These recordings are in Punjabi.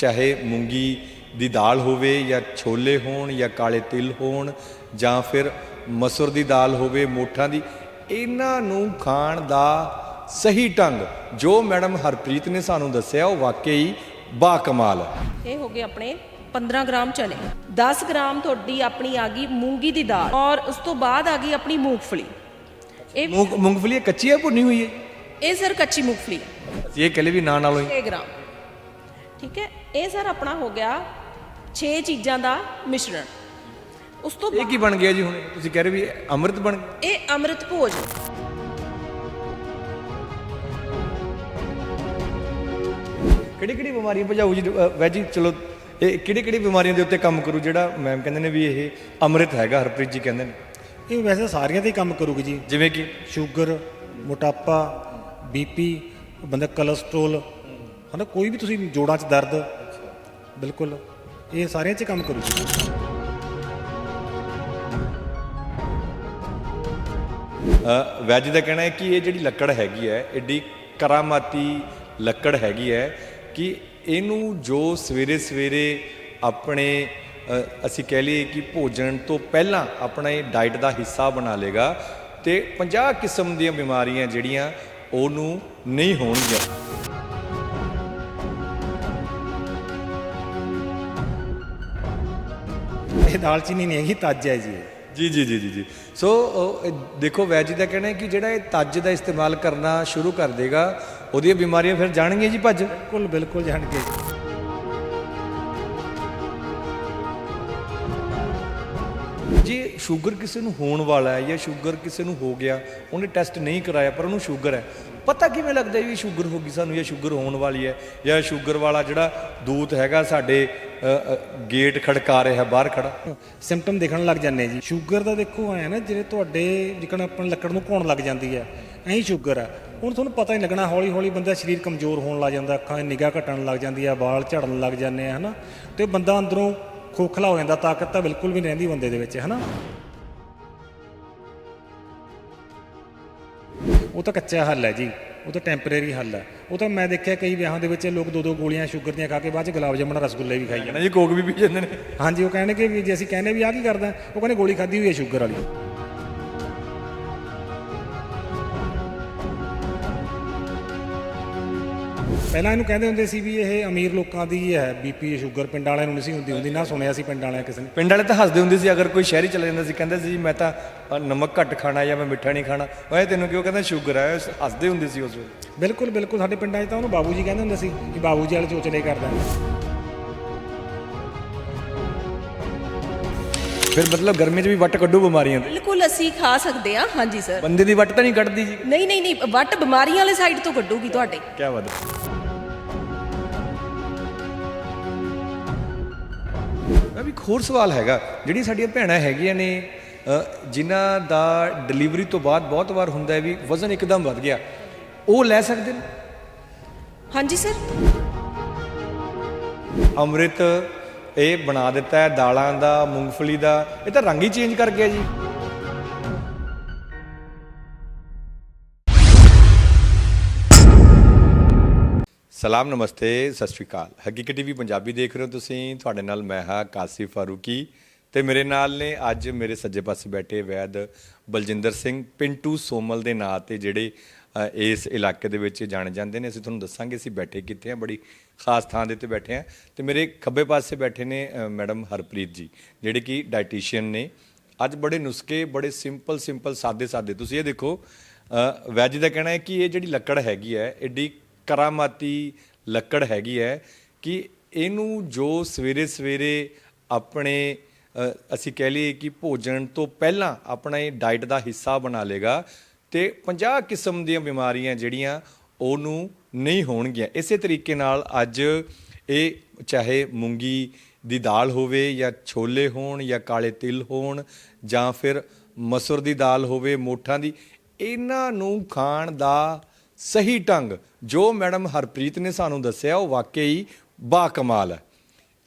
ਚਾਹੇ ਮੂੰਗੀ ਦੀ ਦਾਲ ਹੋਵੇ ਜਾਂ ਛੋਲੇ ਹੋਣ ਜਾਂ ਕਾਲੇ ਤਿਲ ਹੋਣ ਜਾਂ ਫਿਰ ਮਸੁਰ ਦੀ ਦਾਲ ਹੋਵੇ ਮੋਠਾਂ ਦੀ ਇਹਨਾਂ ਨੂੰ ਖਾਣ ਦਾ ਸਹੀ ਢੰਗ ਜੋ ਮੈਡਮ ਹਰਪ੍ਰੀਤ ਨੇ ਸਾਨੂੰ ਦੱਸਿਆ ਉਹ ਵਾਕਈ ਬਾ ਕਮਾਲ ਹੈ। ਇਹ ਹੋ ਗਏ ਆਪਣੇ 15 ਗ੍ਰਾਮ ਚਨੇ। 10 ਗ੍ਰਾਮ ਤੁਹਾਡੀ ਆਪਣੀ ਆ ਗਈ ਮੂੰਗੀ ਦੀ ਦਾਲ ਔਰ ਉਸ ਤੋਂ ਬਾਅਦ ਆ ਗਈ ਆਪਣੀ ਮੂੰਗਫਲੀ। ਇਹ ਮੂੰਗਫਲੀ ਕੱਚੀ ਹੈ ਭੁੰਨੀ ਹੋਈ ਹੈ? ਇਹ ਸਰ ਕੱਚੀ ਮੂੰਗਫਲੀ। ਹੈ ਇਹ ਕਹਿੰਦੇ ਵੀ ਨਾਂ ਨਾਲੋਂ ਹੀ 6 ਗ੍ਰਾਮ। ਠੀਕ ਹੈ? ਇਹ ਸਰ ਆਪਣਾ ਹੋ ਗਿਆ 6 ਚੀਜ਼ਾਂ ਦਾ ਮਿਸ਼ਰਣ। ਉਸ ਤੋਂ ਇਹ ਕੀ ਬਣ ਗਿਆ ਜੀ ਹੁਣ? ਤੁਸੀਂ ਕਹਿ ਰਹੇ ਵੀ ਇਹ ਅੰਮ੍ਰਿਤ ਬਣ ਗਿਆ? ਇਹ ਅੰਮ੍ਰਿਤ ਭੋਜ। ਕਿਹੜੀ ਕਿਹੜੀ ਬਿਮਾਰੀਆਂ ਭਜਾਊ ਜੀ? ਵੈਜ ਚਲੋ ਇਹ ਕਿਹੜੀ ਕਿਹੜੀ ਬਿਮਾਰੀਆਂ ਦੇ ਉੱਤੇ ਕੰਮ ਕਰੂ ਜਿਹੜਾ ਮੈਮ ਕਹਿੰਦੇ ਨੇ ਵੀ ਇਹ ਅੰਮ੍ਰਿਤ ਹੈਗਾ ਹਰਪ੍ਰੀਤ ਜੀ ਕਹਿੰਦੇ ਨੇ? ਇਹ ਵੈਸੇ ਸਾਰੀਆਂ ਤੇ ਹੀ ਕੰਮ ਕਰੂਗੀ ਜੀ। ਜਿਵੇਂ ਕਿ? ਸ਼ੂਗਰ ਮੋਟਾਪਾ ਬੀਪੀ ਬੰਦਾ ਕੋਲੇਸਟ੍ਰੋਲ ਹਨਾ ਕੋਈ ਵੀ ਤੁਸੀਂ ਜੋੜਾਂ 'ਚ ਦਰਦ ਬਿਲਕੁਲ। ਇਹ ਸਾਰਿਆਂ 'ਚ ਕੰਮ ਕਰੂਗੀ। ਅ, ਵੈਜ ਦਾ ਕਹਿਣਾ ਹੈ ਕਿ ਇਹ ਜਿਹੜੀ ਲੱਕੜ ਹੈਗੀ ਹੈ ਐਡੀ ਕਰਾਮਾਤੀ ਲੱਕੜ ਹੈਗੀ ਹੈ ਕਿ ਇਹਨੂੰ ਜੋ ਸਵੇਰੇ ਸਵੇਰੇ ਆਪਣੇ ਅ, ਅਸੀਂ ਕਹਿ ਲਈਏ ਕਿ ਭੋਜਨ ਤੋਂ ਪਹਿਲਾਂ ਆਪਣਾ ਇਹ ਡਾਈਟ ਦਾ ਹਿੱਸਾ ਬਣਾ ਲੇਗਾ ਤੇ 50 ਕਿਸਮ ਦੀਆਂ ਬਿਮਾਰੀਆਂ ਜਿਹੜੀਆਂ ਉਹਨੂੰ ਨਹੀਂ ਹੋਣਗੀਆਂ। ਇਹ ਦਾਲਚੀਨੀ ਨਹੀਂ ਹੈਗੀ ਤੱਜ ਹੈ ਜੀ। ਜੀ ਜੀ ਜੀ ਜੀ ਸੋ ਦੇਖੋ ਵੈਜ ਦਾ ਕਹਿਣਾ ਹੈ ਕਿ ਜਿਹੜਾ ਇਹ ਤੱਜ ਦਾ ਇਸਤੇਮਾਲ ਕਰਨਾ ਸ਼ੁਰੂ ਕਰ ਦੇਗਾ ਉਹਦੀਆਂ ਬਿਮਾਰੀਆਂ ਫਿਰ ਜਾਣਗੀਆਂ ਜੀ ਭੱਜ? ਬਿਲਕੁਲ ਬਿਲਕੁਲ ਜਾਣ ਕੇ ਜੇ ਸ਼ੂਗਰ ਕਿਸੇ ਨੂੰ ਹੋਣ ਵਾਲਾ ਹੈ ਜਾਂ ਸ਼ੂਗਰ ਕਿਸੇ ਨੂੰ ਹੋ ਗਿਆ ਉਹਨੇ ਟੈਸਟ ਨਹੀਂ ਕਰਾਇਆ ਪਰ ਉਹਨੂੰ ਸ਼ੂਗਰ ਹੈ ਪਤਾ ਕਿਵੇਂ ਲੱਗਦਾ ਵੀ ਸ਼ੂਗਰ ਹੋ ਗਈ ਸਾਨੂੰ ਜਾਂ ਸ਼ੂਗਰ ਹੋਣ ਵਾਲੀ ਹੈ ਜਾਂ ਸ਼ੂਗਰ ਵਾਲਾ ਜਿਹੜਾ ਦੂਤ ਹੈਗਾ ਸਾਡੇ ਗੇਟ ਖੜਕਾ ਰਿਹਾ, ਬਾਹਰ ਖੜਾ। ਸਿੰਪਟਮ ਦੇਖਣ ਲੱਗ ਜਾਂਦੇ ਜੀ। ਸ਼ੂਗਰ ਦਾ ਦੇਖੋ ਐ ਨਾ, ਜਿਹੜੇ ਤੁਹਾਡੇ ਜਿਕਣ ਆਪਾਂ ਲੱਕੜ ਨੂੰ ਘੋਣ ਲੱਗ ਜਾਂਦੀ ਹੈ, ਐਂ ਸ਼ੂਗਰ ਆ। ਹੁਣ ਤੁਹਾਨੂੰ ਪਤਾ ਨਹੀਂ ਲੱਗਣਾ ਹੌਲੀ ਹੌਲੀ ਬੰਦਾ ਸਰੀਰ ਕਮਜ਼ੋਰ ਹੋਣ ਲੱਗ ਜਾਂਦਾ, ਅੱਖਾਂ ਦੀ ਨਿਗਾਹ ਘਟਣ ਲੱਗ ਜਾਂਦੀ ਆ, ਵਾਲ ਝੜਨ ਲੱਗ ਜਾਂਦੇ ਆ, ਹਨਾ? ਤੇ ਬੰਦਾ ਅੰਦਰੋਂ ਖੋਖਲਾ ਹੋ ਜਾਂਦਾ, ਤਾਕਤ ਤਾਂ ਬਿਲਕੁਲ ਵੀ ਨਹੀਂ ਰਹਿੰਦੀ ਬੰਦੇ ਦੇ ਵਿੱਚ, ਹਨਾ? ਉਹ ਤਾਂ ਕੱਚਾ ਹੱਲ ਹੈ ਜੀ ਉਹ ਤਾਂ ਟੈਂਪਰੇਰੀ ਹੱਲ ਹੈ। ਉਹ ਤਾਂ ਮੈਂ ਦੇਖਿਆ ਕਈ ਵਿਆਹਾਂ ਦੇ ਵਿੱਚ ਲੋਕ ਦੋ ਦੋ ਗੋਲੀਆਂ ਸ਼ੂਗਰ ਦੀਆਂ ਖਾ ਕੇ ਬਾਅਦ ਚ ਗੁਲਾਬ ਜਾਮਣ ਰਸਗੁੱਲੇ ਵੀ ਖਾਈ ਜਾਂਦੇ ਕਹਿੰਦਾ ਜੀ ਕੋਕ ਵੀ ਪੀ ਜਾਂਦੇ ਨੇ। ਹਾਂਜੀ ਉਹ ਕਹਿਣਗੇ ਵੀ ਜੇ ਅਸੀਂ ਕਹਿੰਦੇ ਵੀ ਆ ਕੀ ਕਰਦਾ ਉਹ ਕਹਿੰਦੇ ਗੋਲੀ ਖਾਧੀ ਹੋਈ ਹੈ ਸ਼ੂਗਰ ਵਾਲੀ। ਪਹਿਲਾਂ ਇਹਨੂੰ ਕਹਿੰਦੇ ਹੁੰਦੇ ਸੀ ਵੀ ਇਹ ਅਮੀਰ ਲੋਕਾਂ ਦੀ ਹੈ ਬੀਪੀ ਸ਼ੂਗਰ ਪਿੰਡ ਵਾਲਿਆਂ ਨੂੰ ਨਹੀਂ ਸੀ ਹੁੰਦੀ ਹੁੰਦੀ ਨਾ ਸੁਣਿਆ ਸੀ ਪਿੰਡ ਵਾਲਿਆਂ ਕਿਸੇ ਨੇ। ਪਿੰਡ ਵਾਲੇ ਤਾਂ ਹੱਸਦੇ ਹੁੰਦੇ ਸੀ ਅਗਰ ਕੋਈ ਸ਼ਹਿਰੀ ਚਲੇ ਜਾਂਦਾ ਸੀ ਕਹਿੰਦੇ ਸੀ ਜੀ ਮੈਂ ਤਾਂ ਅ, ਨਮਕ ਘੱਟ ਖਾਣਾ ਜਾਂ ਮੈਂ ਮਿੱਠਾ ਨਹੀਂ ਖਾਣਾ। ਓਏ ਤੈਨੂੰ ਕਿਉਂ ਕਹਿੰਦਾ ਸ਼ੂਗਰ ਹੈ ਹੱਸਦੇ ਹੁੰਦੇ ਸੀ ਉਸ ਵੇਲੇ। ਬਿਲਕੁਲ ਬਿਲਕੁਲ ਸਾਡੇ ਪਿੰਡਾਂ 'ਚ ਤਾਂ ਉਹਨੂੰ ਬਾਬੂ ਜੀ ਕਹਿੰਦੇ ਹੁੰਦੇ ਸੀ ਕਿ ਬਾਬੂ ਜੀ ਵਾਲੇ ਚੋਚਲੇ ਕਰਦਾ ਫਿਰ ਮਤਲਬ ਗਰਮੀ 'ਚ ਵੀ ਵੱਟ ਕੱਢੂ ਬਿਮਾਰੀਆਂ ਦੇ ਬਿਲਕੁਲ ਅਸੀਂ ਖਾ ਸਕਦੇ ਹਾਂ ਹਾਂਜੀ ਸਰ ਬੰਦੇ ਦੀ ਵੱਟ ਤਾਂ ਨਹੀਂ ਕੱਢਦੀ ਜੀ। ਨਹੀਂ ਨਹੀਂ ਨਹੀਂ ਵੱਟ ਬਿਮਾਰੀਆਂ ਵਾਲੇ ਸਾਈਡ ਤੋਂ ਕੱਢੂਗੀ ਤੁਹਾਡੇ। ਕੀ ਬਾਤ ਹੈ। ਮੈਂ ਵੀ ਹੋਰ ਸਵਾਲ ਹੈਗਾ। ਜਿਹੜੀਆਂ ਸਾਡੀਆਂ ਭੈਣਾਂ ਹੈਗੀਆਂ ਨੇ ਜਿਨ੍ਹਾਂ ਦਾ ਡਿਲੀਵਰੀ ਤੋਂ ਬਾਅਦ ਬਹੁਤ ਵਾਰ ਹੁੰਦਾ ਹੈ ਵੀ ਵਜ਼ਨ ਇੱਕਦਮ ਵੱਧ ਗਿਆ। ਉਹ ਲੈ ਸਕਦੇ ਨੇ? ਹਾਂਜੀ ਸਰ। ਅੰਮ੍ਰਿਤ ਇਹ ਬਣਾ ਦਿੱਤਾ ਹੈ ਦਾਲਾਂ ਦਾ ਮੂੰਗਫਲੀ ਦਾ ਇਹ ਤਾਂ ਰੰਗ ਹੀ ਚੇਂਜ ਕਰ ਗਿਆ ਜੀ। ਸਲਾਮ ਨਮਸਤੇ ਸਤਿ ਸ਼੍ਰੀ ਅਕਾਲ। ਹਕੀਕਤ ਟੀਵੀ ਪੰਜਾਬੀ ਦੇਖ ਰਹੇ ਹੋ ਤੁਸੀਂ। ਤੁਹਾਡੇ ਨਾਲ ਮੈਂ ਹਾਂ ਕਾਸਿਫ ਫਾਰੂਕੀ ਤੇ ਮੇਰੇ ਨਾਲ ਨੇ ਅੱਜ ਮੇਰੇ ਸੱਜੇ ਪਾਸੇ ਬੈਠੇ ਵੈਦ ਬਲਜਿੰਦਰ ਸਿੰਘ ਪਿੰਟੂ ਸੋਮਲ ਦੇ ਨਾਂ ਤੇ ਜਿਹੜੇ ਇਸ ਇਲਾਕੇ ਦੇ ਵਿੱਚ ਜਾਣੇ ਜਾਂਦੇ ਨੇ। ਅਸੀਂ ਤੁਹਾਨੂੰ ਦੱਸਾਂਗੇ ਅਸੀਂ ਬੈਠੇ ਕਿੱਥੇ ਆ ਬੜੀ ਖਾਸ ਥਾਂ ਦੇ ਉੱਤੇ ਬੈਠੇ ਆ ਤੇ ਮੇਰੇ ਖੱਬੇ ਪਾਸੇ ਬੈਠੇ ਨੇ ਮੈਡਮ ਹਰਪ੍ਰੀਤ ਜੀ ਜਿਹੜੇ ਕਿ ਡਾਈਟੀਸ਼ੀਅਨ ਨੇ। ਅੱਜ ਬੜੇ ਨੁਸਖੇ ਬੜੇ ਸਿੰਪਲ ਸਿੰਪਲ ਸਾਦੇ ਸਾਦੇ ਤੁਸੀਂ ਇਹ ਦੇਖੋ ਅ, ਵੈਜ ਦਾ ਕਹਿਣਾ ਹੈ ਕਿ ਇਹ ਜਿਹੜੀ ਲੱਕੜ ਹੈਗੀ ਹੈ ਐਡੀ ਕਰਾਮਾਤੀ ਲੱਕੜ ਹੈਗੀ ਹੈ ਕਿ ਇਹਨੂੰ ਜੋ ਸਵੇਰੇ ਸਵੇਰੇ ਆਪਣੇ ਅਸੀਂ ਕਹਿ ਲਈਏ ਕਿ ਭੋਜਨ ਤੋਂ ਪਹਿਲਾਂ ਆਪਣਾ ਇਹ ਡਾਈਟ ਦਾ ਹਿੱਸਾ ਬਣਾ ਲੇਗਾ ਤੇ 50 ਕਿਸਮ ਦੀਆਂ ਬਿਮਾਰੀਆਂ ਜਿਹੜੀਆਂ ਉਹਨੂੰ ਨਹੀਂ ਹੋਣਗੀਆਂ। ਇਸੇ ਤਰੀਕੇ ਨਾਲ ਅੱਜ ਇਹ ਚਾਹੇ ਮੂੰਗੀ ਦੀ ਦਾਲ ਹੋਵੇ ਜਾਂ ਛੋਲੇ ਹੋਣ ਜਾਂ ਕਾਲੇ ਤਿਲ ਹੋਣ ਜਾਂ ਫਿਰ ਮਸੁਰ ਦੀ ਦਾਲ ਹੋਵੇ, ਮੋਠਾਂ ਦੀ, ਇਹਨਾਂ ਨੂੰ ਖਾਣ ਦਾ ਸਹੀ ਢੰਗ। ਜੋ ਮੈਡਮ ਹਰਪ੍ਰੀਤ ਨੇ ਸਾਨੂੰ ਦੱਸਿਆ, ਉਹ ਵਾਕਈ ਬਾ ਕਮਾਲ ਹੈ।